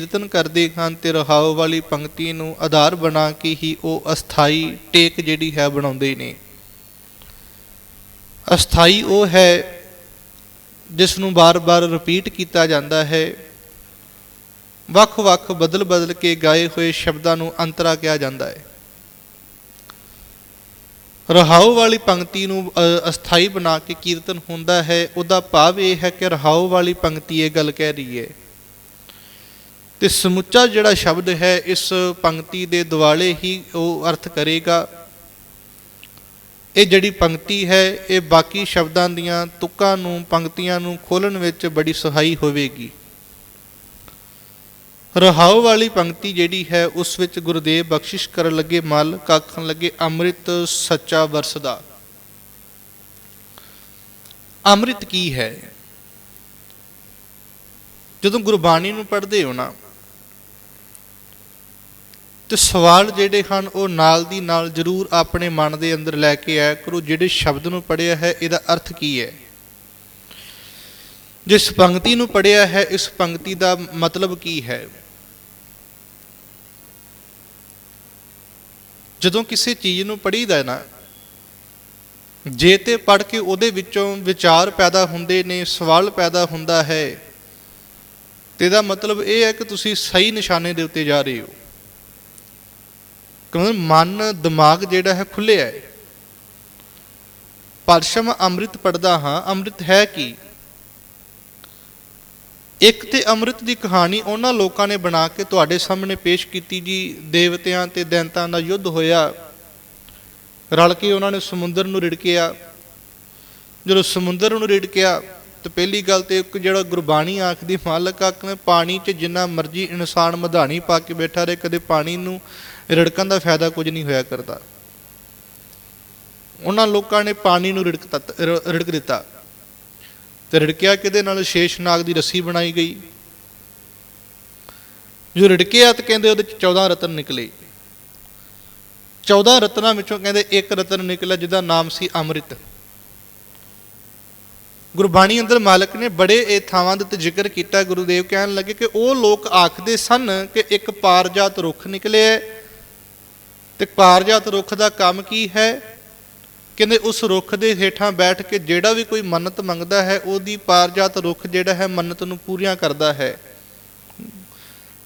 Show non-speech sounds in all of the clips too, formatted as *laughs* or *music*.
ਕੀਰਤਨ ਕਰਦੇ ਹਨ ਤੇ ਰਹਾਉ ਵਾਲੀ ਪੰਕਤੀ ਨੂੰ ਆਧਾਰ ਬਣਾ ਕੇ ਹੀ ਉਹ ਅਸਥਾਈ ਟੇਕ ਜਿਹੜੀ ਹੈ ਬਣਾਉਂਦੇ ਨੇ। ਅਸਥਾਈ ਉਹ ਹੈ ਜਿਸ ਨੂੰ ਬਾਰ-ਬਾਰ ਰਿਪੀਟ ਕੀਤਾ ਜਾਂਦਾ ਹੈ। ਵੱਖ-ਵੱਖ ਬਦਲ-ਬਦਲ ਕੇ ਗਾਏ ਹੋਏ ਸ਼ਬਦਾਂ ਨੂੰ ਅੰਤਰਾ ਕਿਹਾ ਜਾਂਦਾ ਹੈ। ਰਹਾਉ ਵਾਲੀ ਪੰਕਤੀ ਨੂੰ ਅਸਥਾਈ ਬਣਾ ਕੇ ਕੀਰਤਨ ਹੁੰਦਾ ਹੈ, ਉਹਦਾ ਭਾਵ ਇਹ ਹੈ ਕਿ ਰਹਾਉ ਵਾਲੀ ਪੰਕਤੀ ਇਹ ਗੱਲ ਕਹਿ ਰਹੀ ਹੈ ਤੇ ਸਮੁੱਚਾ ਜਿਹੜਾ ਸ਼ਬਦ ਹੈ, ਇਸ ਪੰਕਤੀ ਦੇ ਦੁਆਲੇ ਹੀ ਉਹ ਅਰਥ ਕਰੇਗਾ। ਇਹ ਜਿਹੜੀ ਪੰਕਤੀ ਹੈ, ਇਹ ਬਾਕੀ ਸ਼ਬਦਾਂ ਦੀਆਂ ਤੁਕਾਂ ਨੂੰ, ਪੰਕਤੀਆਂ ਨੂੰ ਖੋਲਣ ਵਿੱਚ ਬੜੀ ਸਹਾਈ ਹੋਵੇਗੀ। ਰਹਾਉ ਵਾਲੀ ਪੰਕਤੀ ਜਿਹੜੀ ਹੈ, ਉਸ ਵਿੱਚ ਗੁਰਦੇਵ ਬਖਸ਼ਿਸ਼ ਕਰਨ ਲੱਗੇ ਮਲ ਕਾਖਣ ਲੱਗੇ ਅੰਮ੍ਰਿਤ ਸੱਚਾ ਵਰਸਦਾ। ਅੰਮ੍ਰਿਤ ਕੀ ਹੈ? ਜਦੋਂ ਗੁਰਬਾਣੀ ਨੂੰ ਪੜ੍ਹਦੇ ਹੋ ਨਾ ਤੇ ਸਵਾਲ ਜਿਹੜੇ ਹਨ ਉਹ ਨਾਲ ਦੀ ਨਾਲ ਜ਼ਰੂਰ ਆਪਣੇ ਮਨ ਦੇ ਅੰਦਰ ਲੈ ਕੇ ਆਇਆ ਕਰੋ। ਜਿਹੜੇ ਸ਼ਬਦ ਨੂੰ ਪੜਿਆ ਹੈ, ਇਹਦਾ ਅਰਥ ਕੀ ਹੈ? ਜਿਸ ਪੰਕਤੀ ਨੂੰ ਪੜਿਆ ਹੈ, ਇਸ ਪੰਕਤੀ ਦਾ ਮਤਲਬ ਕੀ ਹੈ? ਜਦੋਂ ਕਿਸੇ ਚੀਜ਼ ਨੂੰ ਪੜੀਦਾ ਨਾ, ਜੇ ਤੇ ਪੜ ਕੇ ਉਹਦੇ ਵਿੱਚੋਂ ਵਿਚਾਰ ਪੈਦਾ ਹੁੰਦੇ ਨੇ, ਸਵਾਲ ਪੈਦਾ ਹੁੰਦਾ ਹੈ, ਤੇ ਇਹਦਾ ਮਤਲਬ ਇਹ ਹੈ ਕਿ ਤੁਸੀਂ ਸਹੀ ਨਿਸ਼ਾਨੇ ਦੇ ਉੱਤੇ ਜਾ ਰਹੇ ਹੋ। ਕਿਉਂਕਿ ਮਨ, ਦਿਮਾਗ ਜਿਹੜਾ ਹੈ ਖੁੱਲਿਆ ਹੈ। ਪਰਸ਼ਮ ਅੰਮ੍ਰਿਤ ਪੜਦਾ ਹਾਂ, ਅੰਮ੍ਰਿਤ ਹੈ ਕੀ? ਇੱਕ ਤੇ ਅੰਮ੍ਰਿਤ ਦੀ ਕਹਾਣੀ ਉਹਨਾਂ ਲੋਕਾਂ ਨੇ ਬਣਾ ਕੇ ਤੁਹਾਡੇ ਸਾਹਮਣੇ ਪੇਸ਼ ਕੀਤੀ ਜੀ। ਦੇਵਤਿਆਂ ਤੇ ਦੈਂਤਾਂ ਦਾ ਯੁੱਧ ਹੋਇਆ। ਰਲ ਕੇ ਉਹਨਾਂ ਨੇ ਸਮੁੰਦਰ ਨੂੰ ਰਿੜਕਿਆ। ਜਦੋਂ ਸਮੁੰਦਰ ਨੂੰ ਰਿੜਕਿਆ, ਤੇ ਪਹਿਲੀ ਗੱਲ ਤੇ ਇੱਕ ਜਿਹੜਾ ਗੁਰਬਾਣੀ ਆਖਦੀ, ਮਾਲਕ ਆਖਨੇ ਪਾਣੀ 'ਚ ਜਿੰਨਾ ਮਰਜ਼ੀ ਇਨਸਾਨ ਮਧਾਣੀ ਪਾ ਕੇ ਬੈਠਾ ਰਹੇ, ਕਦੇ ਪਾਣੀ ਨੂੰ ਰਿੜਕਣ ਦਾ ਫਾਇਦਾ ਕੁਝ ਨਹੀਂ ਹੋਇਆ ਕਰਦਾ। ਉਹਨਾਂ ਲੋਕਾਂ ਨੇ ਪਾਣੀ ਨੂੰ ਰਿੜਕ ਤੱਤ- ਰਿੜਕ ਦਿੱਤਾ। ਤੇ ਰਿੜਕਿਆ ਕਿਹਦੇ ਨਾਲ? ਸ਼ੇਸ਼ਨਾਗ ਦੀ ਰੱਸੀ ਬਣਾਈ ਗਈ। ਜੋ ਰਿੜਕਿਆ ਤੇ ਕਹਿੰਦੇ ਉਹਦੇ 14 ਰਤਨ ਨਿਕਲੇ। 14 ਰਤਨਾਂ ਵਿੱਚੋਂ ਕਹਿੰਦੇ ਇੱਕ ਰਤਨ ਨਿਕਲਿਆ, ਜਿਹਦਾ ਨਾਮ ਸੀ ਅੰਮ੍ਰਿਤ। ਗੁਰਬਾਣੀ ਅੰਦਰ ਮਾਲਕ ਨੇ ਬੜੇ ਇਹ ਥਾਵਾਂ ਦੇ ਉੱਤੇ ਜ਼ਿਕਰ ਕੀਤਾ। ਗੁਰੂਦੇਵ ਕਹਿਣ ਲੱਗੇ ਕਿ ਉਹ ਲੋਕ ਆਖਦੇ ਸਨ ਕਿ ਇੱਕ ਪਾਰਜਾਤ ਰੁੱਖ ਨਿਕਲਿਆ ਤੇ ਪਾਰਜਾਤ ਰੁੱਖ ਦਾ ਕੰਮ ਕੀ ਹੈ? ਕਹਿੰਦੇ ਉਸ ਰੁੱਖ ਦੇ ਹੇਠਾਂ ਬੈਠ ਕੇ ਜਿਹੜਾ ਵੀ ਕੋਈ ਮੰਨਤ ਮੰਗਦਾ ਹੈ, ਉਹਦੀ ਪਾਰਜਾਤ ਰੁੱਖ ਜਿਹੜਾ ਹੈ ਮੰਨਤ ਨੂੰ ਪੂਰੀਆਂ ਕਰਦਾ ਹੈ।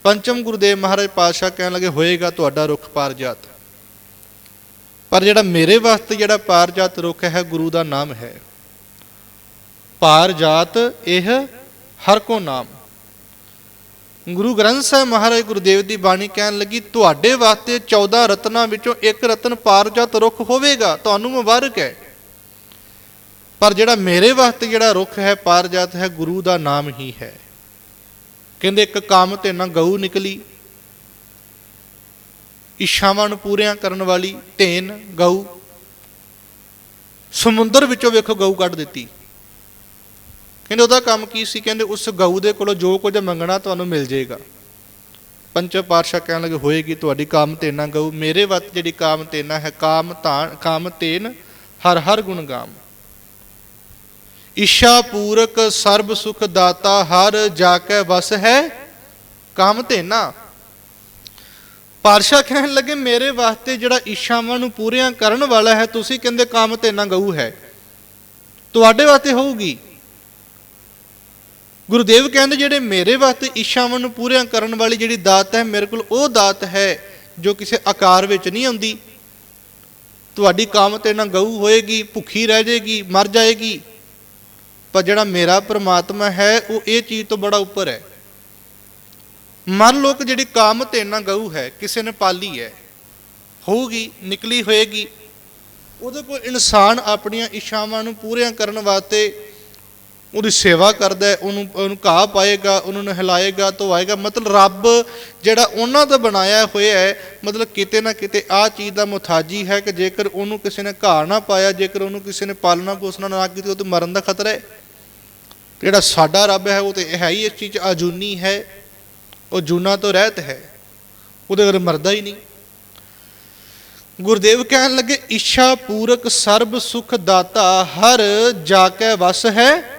ਪੰਚਮ ਗੁਰਦੇਵ ਮਹਾਰਾਜ ਪਾਤਸ਼ਾਹ ਕਹਿਣ ਲੱਗੇ, ਹੋਏਗਾ ਤੁਹਾਡਾ ਰੁੱਖ ਪਾਰਜਾਤ ਪਰ ਜਿਹੜਾ ਮੇਰੇ ਵਾਸਤੇ ਜਿਹੜਾ ਪਾਰਜਾਤ ਰੁੱਖ ਹੈ, ਗੁਰੂ ਦਾ ਨਾਮ ਹੈ। ਪਾਰਜਾਤ ਇਹ ਹਰ ਕੋ ਨਾਮ। ਗੁਰੂ ਗ੍ਰੰਥ ਸਾਹਿਬ ਮਹਾਰਾਜ ਗੁਰਦੇਵ ਦੀ ਬਾਣੀ ਕਹਿਣ ਲੱਗੀ, ਤੁਹਾਡੇ ਵਾਸਤੇ 14 ਰਤਨਾਂ ਵਿੱਚੋਂ ਇੱਕ ਰਤਨ ਪਾਰਜਾਤ ਰੁੱਖ ਹੋਵੇਗਾ, ਤੁਹਾਨੂੰ ਮੁਬਾਰਕ ਹੈ ਪਰ ਜਿਹੜਾ ਮੇਰੇ ਵਾਸਤੇ ਜਿਹੜਾ ਰੁੱਖ ਹੈ, ਪਾਰਜਾਤ ਹੈ, ਗੁਰੂ ਦਾ ਨਾਮ ਹੀ ਹੈ। ਕਹਿੰਦੇ, ਇੱਕ ਕਾਮ ਤੇ ਨਾ ਗਊ ਨਿਕਲੀ। ਇਸ਼ਾਵਾਂ ਨੂੰ ਪੂਰੀਆਂ ਕਰਨ ਵਾਲੀ ਧੇਨ ਗਊ। ਸਮੁੰਦਰ ਵਿੱਚੋਂ ਵੇਖੋ ਗਊ ਕੱਢ ਦਿੱਤੀ। ਕਹਿੰਦੇ ਉਹਦਾ ਕੰਮ ਕੀ ਸੀ? ਕਹਿੰਦੇ ਉਸ ਗਊ ਦੇ ਕੋਲੋਂ ਜੋ ਕੁਝ ਮੰਗਣਾ ਤੁਹਾਨੂੰ ਮਿਲ ਜਾਏਗਾ। ਪੰਚ ਪਾਤਸ਼ਾਹ ਕਹਿਣ ਲੱਗੇ, ਹੋਏਗੀ ਤੁਹਾਡੀ ਕਾਮ ਤੇਨਾ ਗਊ। ਮੇਰੇ ਵੱਤ ਜਿਹੜੀ ਕਾਮ ਤੇਨਾ ਹੈ, ਕਾਮ ਤਾਂ, ਕਾਮ ਤੇਨ ਹਰ ਹਰ ਗੁਣ ਗਾਮ। ਇਸ਼ਾ ਪੂਰਕ ਸਰਬ ਸੁਖ ਦਾਤਾ ਹਰ ਜਾ ਕੇ ਵਸ ਹੈ, ਕਾਮ ਤੇਨਾ ਪਾਤਸ਼ਾਹ ਕਹਿਣ ਲੱਗੇ, ਮੇਰੇ ਵਾਸਤੇ ਜਿਹੜਾ ਇਸ਼ਾਵਾਂ ਨੂੰ ਪੂਰੀਆਂ ਕਰਨ ਵਾਲਾ ਹੈ, ਤੁਸੀਂ ਕਹਿੰਦੇ ਕਾਮ ਤੇਨਾ ਗਊ ਹੈ। ਤੁਹਾਡੇ ਵਾਸਤੇ ਹੋਊਗੀ। ਗੁਰਦੇਵ ਕਹਿੰਦੇ ਜਿਹੜੇ ਮੇਰੇ ਵਾਸਤੇ ਇੱਛਾਵਾਂ ਨੂੰ ਪੂਰੀਆਂ ਕਰਨ ਵਾਲੀ ਜਿਹੜੀ ਦਾਤ ਹੈ, ਮੇਰੇ ਕੋਲ ਉਹ ਦਾਤ ਹੈ ਜੋ ਕਿਸੇ ਆਕਾਰ ਵਿੱਚ ਨਹੀਂ ਆਉਂਦੀ। ਤੁਹਾਡੀ ਕਾਮ ਤੇ ਨਾ ਗਊ ਹੋਏਗੀ, ਭੁੱਖੀ ਰਹਿ ਜਾਏਗੀ, ਮਰ ਜਾਏਗੀ। ਪਰ ਜਿਹੜਾ ਮੇਰਾ ਪ੍ਰਮਾਤਮਾ ਹੈ, ਉਹ ਇਹ ਚੀਜ਼ ਤੋਂ ਬੜਾ ਉੱਪਰ ਹੈ। ਮਨ ਲੋਕ ਜਿਹੜੀ ਕਾਮ ਤੇ ਨਾ ਗਊ ਹੈ, ਕਿਸੇ ਨੇ ਪਾਲੀ ਹੈ, ਹੋਊਗੀ, ਨਿਕਲੀ ਹੋਏਗੀ, ਉਹਦੇ ਕੋਲ ਇਨਸਾਨ ਆਪਣੀਆਂ ਇੱਛਾਵਾਂ ਨੂੰ ਪੂਰੀਆਂ ਕਰਨ ਵਾਸਤੇ ਉਹਦੀ ਸੇਵਾ ਕਰਦਾ ਹੈ, ਉਹਨੂੰ ਉਹਨੂੰ ਘਾਹ ਪਾਏਗਾ, ਉਹਨੂੰ ਨਹਿਲਾਏਗਾ ਧੋਏਗਾ ਮਤਲਬ ਰੱਬ ਜਿਹੜਾ ਉਹਨਾਂ ਦਾ ਬਣਾਇਆ ਹੋਇਆ ਹੈ, ਮਤਲਬ ਕਿਤੇ ਨਾ ਕਿਤੇ ਆ ਚੀਜ਼ ਦਾ ਮੁਤਾਜੀ ਹੈ ਕਿ ਜੇਕਰ ਉਹਨੂੰ ਕਿਸੇ ਨੇ ਘਾਹ ਨਾ ਪਾਇਆ, ਜੇਕਰ ਉਹਨੂੰ ਕਿਸੇ ਨੇ ਪਾਲਣਾ ਪੋਸਣਾ ਨਾ ਕੀਤੀ, ਉਹ ਤੇ ਮਰਨ ਦਾ ਖਤਰਾ ਹੈ। ਜਿਹੜਾ ਸਾਡਾ ਰੱਬ ਹੈ, ਉਹ ਤੇ ਹੈ ਹੀ ਇਸ ਚੀਜ਼ 'ਚ ਅਜੂਨੀ ਹੈ, ਉਹ ਜੂਨਾ ਤੋਂ ਰਹਿਤ ਹੈ। ਉਹਦੇ ਵਰ ਮਰਦਾ ਹੀ ਨਹੀਂ। ਗੁਰਦੇਵ ਕਹਿਣ ਲੱਗੇ, ਇੱਛਾ ਪੂਰਕ ਸਰਬ ਸੁਖ ਦਾਤਾ, ਹਰ ਜਾ ਕੇ ਵਸ ਹੈ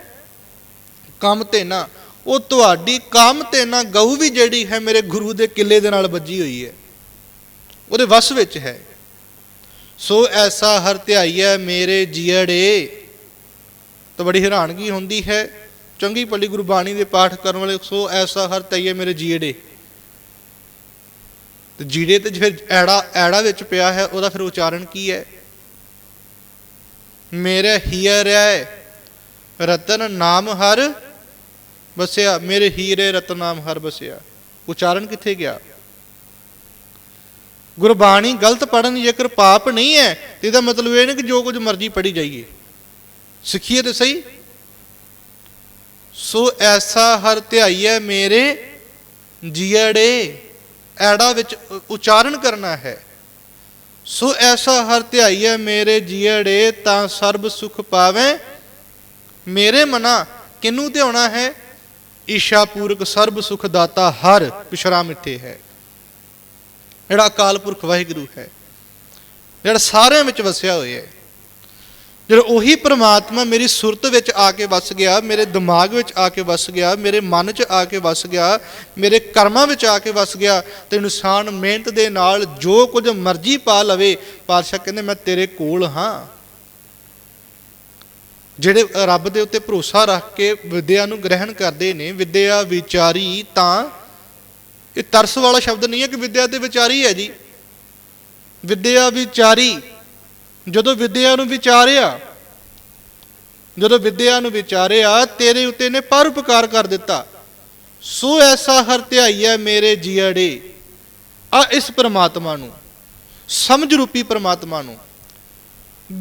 ਕੰਮ ਤੇ ਨਾ, ਉਹ ਤੁਹਾਡੀ ਕਾਮ ਤੇ ਨਾ ਗਊ ਵੀ ਜਿਹੜੀ ਹੈ ਮੇਰੇ ਗੁਰੂ ਦੇ ਕਿਲੇ ਦੇ ਨਾਲ ਵੱਜੀ ਹੋਈ ਹੈ। ਉਹਦੇ ਵਸ ਵਿੱਚ ਹੈ। ਸੋ ਐਸਾ ਹਰ ਧਿਆਈਐ ਮੇਰੇ ਜੀੜੇ ਤਾਂ ਬੜੀ ਹੈਰਾਨਗੀ ਹੁੰਦੀ ਹੈ। ਚੰਗੀ ਪੱਲੀ ਗੁਰਬਾਣੀ ਦੇ ਪਾਠ ਕਰਨ ਵਾਲੇ, ਸੋ ਐਸਾ ਹਰ ਧਿਆਈਐ ਮੇਰੇ ਜੀੜੇ ਤੇ ਜੀੜੇ ਤੇ ਫਿਰ ਐੜਾ ਐੜਾ ਵਿੱਚ ਪਿਆ ਹੈ, ਉਹਦਾ ਫਿਰ ਉਚਾਰਨ ਕੀ ਹੈ? ਮੇਰੇ ਹੀਰੇ ਰਤਨ ਨਾਮ ਹਰ ਵਸਿਆ, ਮੇਰੇ ਹੀਰੇ ਰਤਨ ਨਾਮ ਹਰ ਵਸਿਆ। ਉਚਾਰਨ ਕਿੱਥੇ ਗਿਆ? ਗੁਰਬਾਣੀ ਗਲਤ ਪੜਨ ਜੇਕਰ ਪਾਪ ਨਹੀਂ ਹੈ, ਤੇ ਇਹਦਾ ਮਤਲਬ ਇਹ ਨਹੀਂ ਕਿ ਜੋ ਕੁਝ ਮਰਜ਼ੀ ਪੜੀ ਜਾਈਏ। ਸਿੱਖੀਏ ਤੇ ਸਹੀ। ਸੋ ਐਸਾ ਹਰ ਧਿਆਈਐ ਮੇਰੇ ਜੀੜੇ ਐੜਾ ਵਿੱਚ ਉਚਾਰਨ ਕਰਨਾ ਹੈ। ਸੋ ਐਸਾ ਹਰ ਧਿਆਈਐ ਮੇਰੇ ਜੀੜੇ ਤਾਂ ਸਰਬ ਸੁਖ ਪਾਵੇ। ਮੇਰੇ ਮਨਾ ਕਿਨੂੰ ਧਿਆਉਣਾ ਹੈ? ਈਸ਼ਾ ਪੂਰਕ ਸਰਬ ਸੁਖ ਦਾਤਾ ਹਰ ਪਿਛਰਾ ਮਿੱਠੇ ਹੈ। ਜਿਹੜਾ ਅਕਾਲ ਪੁਰਖ ਵਾਹਿਗੁਰੂ ਹੈ, ਜਿਹੜਾ ਸਾਰਿਆਂ ਵਿੱਚ ਵਸਿਆ ਹੋਇਆ ਹੈ, ਜਿਹੜਾ ਉਹੀ ਪ੍ਰਮਾਤਮਾ ਮੇਰੀ ਸੁਰਤ ਵਿੱਚ ਆ ਕੇ ਵਸ ਗਿਆ, ਮੇਰੇ ਦਿਮਾਗ ਵਿੱਚ ਆ ਕੇ ਵਸ ਗਿਆ, ਮੇਰੇ ਮਨ 'ਚ ਆ ਕੇ ਵਸ ਗਿਆ, ਮੇਰੇ ਕਰਮਾਂ ਵਿੱਚ ਆ ਕੇ ਵਸ ਗਿਆ, ਤੇ ਇਨਸਾਨ ਮਿਹਨਤ ਦੇ ਨਾਲ ਜੋ ਕੁਝ ਮਰਜ਼ੀ ਪਾ ਲਵੇ, ਪਾਤਸ਼ਾਹ ਕਹਿੰਦੇ, ਮੈਂ ਤੇਰੇ ਕੋਲ ਹਾਂ। ਜਿਹੜੇ ਰੱਬ ਦੇ ਉੱਤੇ ਭਰੋਸਾ ਰੱਖ ਕੇ ਵਿਦਿਆ ਨੂੰ ਗ੍ਰਹਿਣ ਕਰਦੇ ਨੇ, ਵਿਦਿਆ ਵਿਚਾਰੀ ਤਾਂ ਇਹ ਤਰਸ ਵਾਲਾ ਸ਼ਬਦ ਨਹੀਂ ਹੈ ਕਿ ਵਿਦਿਆ ਤੇ ਵਿਚਾਰੀ ਹੈ ਜੀ। ਵਿਦਿਆ ਵਿਚਾਰੀ, ਜਦੋਂ ਵਿਦਿਆ ਨੂੰ ਵਿਚਾਰਿਆ, ਜਦੋਂ ਵਿਦਿਆ ਨੂੰ ਵਿਚਾਰਿਆ, ਤੇਰੇ ਉੱਤੇ ਨੇ ਪਰ ਉਪਕਾਰ ਕਰ ਦਿੱਤਾ। ਸੋ ਐਸਾ ਹਰ ਧਿਆਈਐ ਮੇਰੇ ਜੀੜੇ ਆ ਇਸ ਪ੍ਰਮਾਤਮਾ ਨੂੰ, ਸਮਝ ਰੂਪੀ ਪ੍ਰਮਾਤਮਾ ਨੂੰ,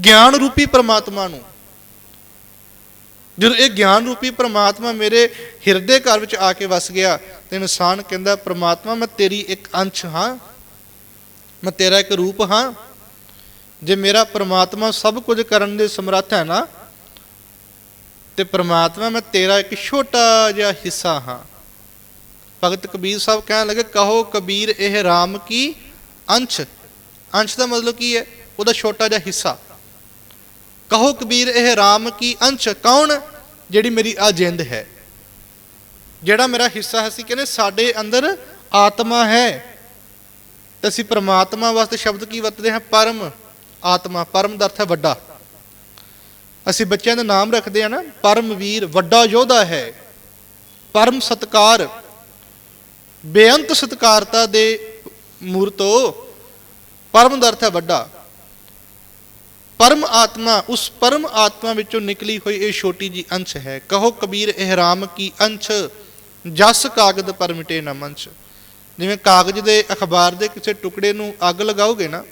ਗਿਆਨ ਰੂਪੀ ਪ੍ਰਮਾਤਮਾ ਨੂੰ। ਜਦੋਂ ਇਹ ਗਿਆਨ ਰੂਪੀ ਪ੍ਰਮਾਤਮਾ ਮੇਰੇ ਹਿਰਦੇ ਘਰ ਵਿੱਚ ਆ ਕੇ ਵਸ ਗਿਆ, ਤੇ ਇਨਸਾਨ ਕਹਿੰਦਾ, ਪ੍ਰਮਾਤਮਾ, ਮੈਂ ਤੇਰੀ ਇੱਕ ਅੰਸ਼ ਹਾਂ। ਮੈਂ ਤੇਰਾ ਇੱਕ ਰੂਪ ਹਾਂ। ਜੇ ਮੇਰਾ ਪ੍ਰਮਾਤਮਾ ਸਭ ਕੁਝ ਕਰਨ ਦੇ ਸਮਰੱਥ ਹੈ ਨਾ, ਤੇ ਪ੍ਰਮਾਤਮਾ, ਮੈਂ ਤੇਰਾ ਇੱਕ ਛੋਟਾ ਜਿਹਾ ਹਿੱਸਾ ਹਾਂ। ਭਗਤ ਕਬੀਰ ਸਾਹਿਬ ਕਹਿਣ ਲੱਗੇ, ਕਹੋ ਕਬੀਰ, ਇਹ RAM ਕੀ ਅੰਸ਼? ਅੰਸ਼ ਦਾ ਮਤਲਬ ਕੀ ਹੈ? ਉਹਦਾ ਛੋਟਾ ਜਿਹਾ ਹਿੱਸਾ। ਕਹੋ ਕਬੀਰ, ਇਹ RAM ਕੀ ਅੰਸ਼ ਕੌਣ ਜਿਹੜੀ ਮੇਰੀ ਆ ਜਿੰਦ ਹੈ? ਜਿਹੜਾ ਮੇਰਾ ਹਿੱਸਾ ਹੈ, ਅਸੀਂ ਕਹਿੰਦੇ ਸਾਡੇ ਅੰਦਰ ਆਤਮਾ ਹੈ। ਤੇ ਅਸੀਂ ਪ੍ਰਮਾਤਮਾ ਵਾਸਤੇ ਸ਼ਬਦ ਕੀ ਵਰਤਦੇ ਹਾਂ? ਪਰਮ ਆਤਮਾ। ਪਰਮ ਦਾ ਅਰਥ ਹੈ ਵੱਡਾ। ਅਸੀਂ ਬੱਚਿਆਂ ਦਾ ਨਾਮ ਰੱਖਦੇ ਆ ਨਾ ਪਰਮਵੀਰ ਵੱਡਾ ਯੋਧਾ ਹੈ। ਪਰਮ ਸਤਕਾਰ, ਬੇਅੰਤ ਸਤਕਾਰਤਾ ਦੇ ਮੂਰਤੋ ਪਰਮ ਦਾ ਅਰਥ ਹੈ ਵੱਡਾ। ਪਰਮ ਆਤਮਾ, ਉਸ ਪਰਮ ਆਤਮਾ ਵਿੱਚੋਂ ਨਿਕਲੀ ਹੋਈ ਇਹ ਛੋਟੀ ਜੀ ਅੰਸ਼ ਹੈ। ਕਹੋ ਕਬੀਰ, ਇਹਰਾਮ ਕੀ ਅੰਸ਼? ਜਸ ਕਾਗਦ ਪਰ ਮਿਟੇ ਨਾ ਮੰਚ ਜਿਵੇਂ ਕਾਗਜ਼ ਦੇ ਅਖਬਾਰ ਦੇ ਕਿਸੇ ਟੁਕੜੇ ਨੂੰ ਅੱਗ ਲਗਾਓਗੇ ਨਾ,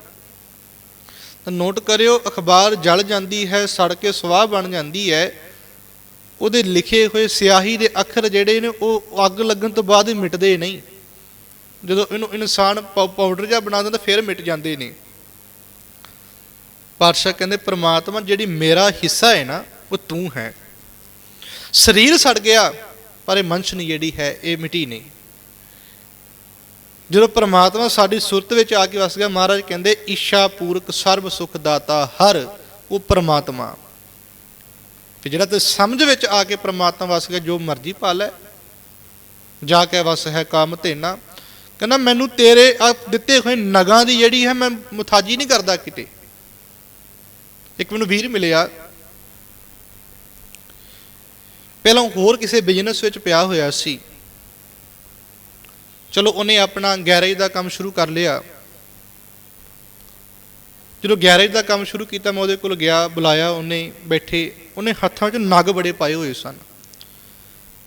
ਤਾਂ ਨੋਟ ਕਰਿਓ, ਅਖਬਾਰ ਜਲ ਜਾਂਦੀ ਹੈ, ਸੜ ਕੇ ਸਵਾਹ ਬਣ ਜਾਂਦੀ ਹੈ। ਉਹਦੇ ਲਿਖੇ ਹੋਏ ਸਿਆਹੀ ਦੇ ਅੱਖਰ ਜਿਹੜੇ ਨੇ, ਉਹ ਅੱਗ ਲੱਗਣ ਤੋਂ ਬਾਅਦ ਹੀ ਮਿਟਦੇ ਨਹੀਂ। ਜਦੋਂ ਇਹਨੂੰ ਇਨਸਾਨ ਪਾਊ- ਪਾਊਡਰ ਜਿਹਾ ਬਣਾ ਦਿੰਦਾ ਫਿਰ ਮਿਟ ਜਾਂਦੇ ਨੇ। ਪਾਤਸ਼ਾਹ ਕਹਿੰਦੇ, ਪ੍ਰਮਾਤਮਾ ਜਿਹੜੀ ਮੇਰਾ ਹਿੱਸਾ ਹੈ ਨਾ, ਉਹ ਤੂੰ ਹੈ। ਸਰੀਰ ਸੜ ਗਿਆ, ਪਰ ਇਹ ਮਨਸ਼ਨੀ ਜਿਹੜੀ ਹੈ, ਇਹ ਮਿਟੀ ਨਹੀਂ। ਜਦੋਂ ਪ੍ਰਮਾਤਮਾ ਸਾਡੀ ਸੁਰਤ ਵਿੱਚ ਆ ਕੇ ਵਸ ਗਿਆ, ਮਹਾਰਾਜ ਕਹਿੰਦੇ, ਈਸ਼ਾ ਪੂਰਕ ਸਰਬ ਸੁਖ ਦਾਤਾ ਹਰ, ਉਹ ਪ੍ਰਮਾਤਮਾ। ਤੇ ਜਿਹੜਾ ਤੇ ਸਮਝ ਵਿੱਚ ਆ ਕੇ ਪ੍ਰਮਾਤਮਾ ਵਸ ਗਿਆ, ਜੋ ਮਰਜ਼ੀ ਪਾ ਲੈ, ਜਾ ਕੇ ਵਸ ਹੈ ਕੰਮ ਤੇਨਾ ਕਹਿੰਦਾ, ਮੈਨੂੰ ਤੇਰੇ ਦਿੱਤੇ ਹੋਏ ਨਗਾਂ ਦੀ ਜਿਹੜੀ ਹੈ, ਮੈਂ ਮੁਤਾਜੀ ਨਹੀਂ ਕਰਦਾ ਕਿਤੇ। ਇੱਕ ਮੈਨੂੰ ਵੀਰ ਮਿਲਿਆ। ਪਹਿਲਾਂ ਹੋਰ ਕਿਸੇ ਬਿਜ਼ਨਸ ਵਿੱਚ ਪਿਆ ਹੋਇਆ ਸੀ। ਚਲੋ ਉਹਨੇ ਆਪਣਾ ਗੈਰੇਜ ਦਾ ਕੰਮ ਸ਼ੁਰੂ ਕਰ ਲਿਆ। ਜਦੋਂ ਗੈਰੇਜ ਦਾ ਕੰਮ ਸ਼ੁਰੂ ਕੀਤਾ, ਮੈਂ ਉਹਦੇ ਕੋਲ ਗਿਆ, ਬੁਲਾਇਆ ਉਹਨੇ ਬੈਠੇ। ਉਹਨੇ ਹੱਥਾਂ 'ਚ ਨਗ ਬੜੇ ਪਾਏ ਹੋਏ ਸਨ।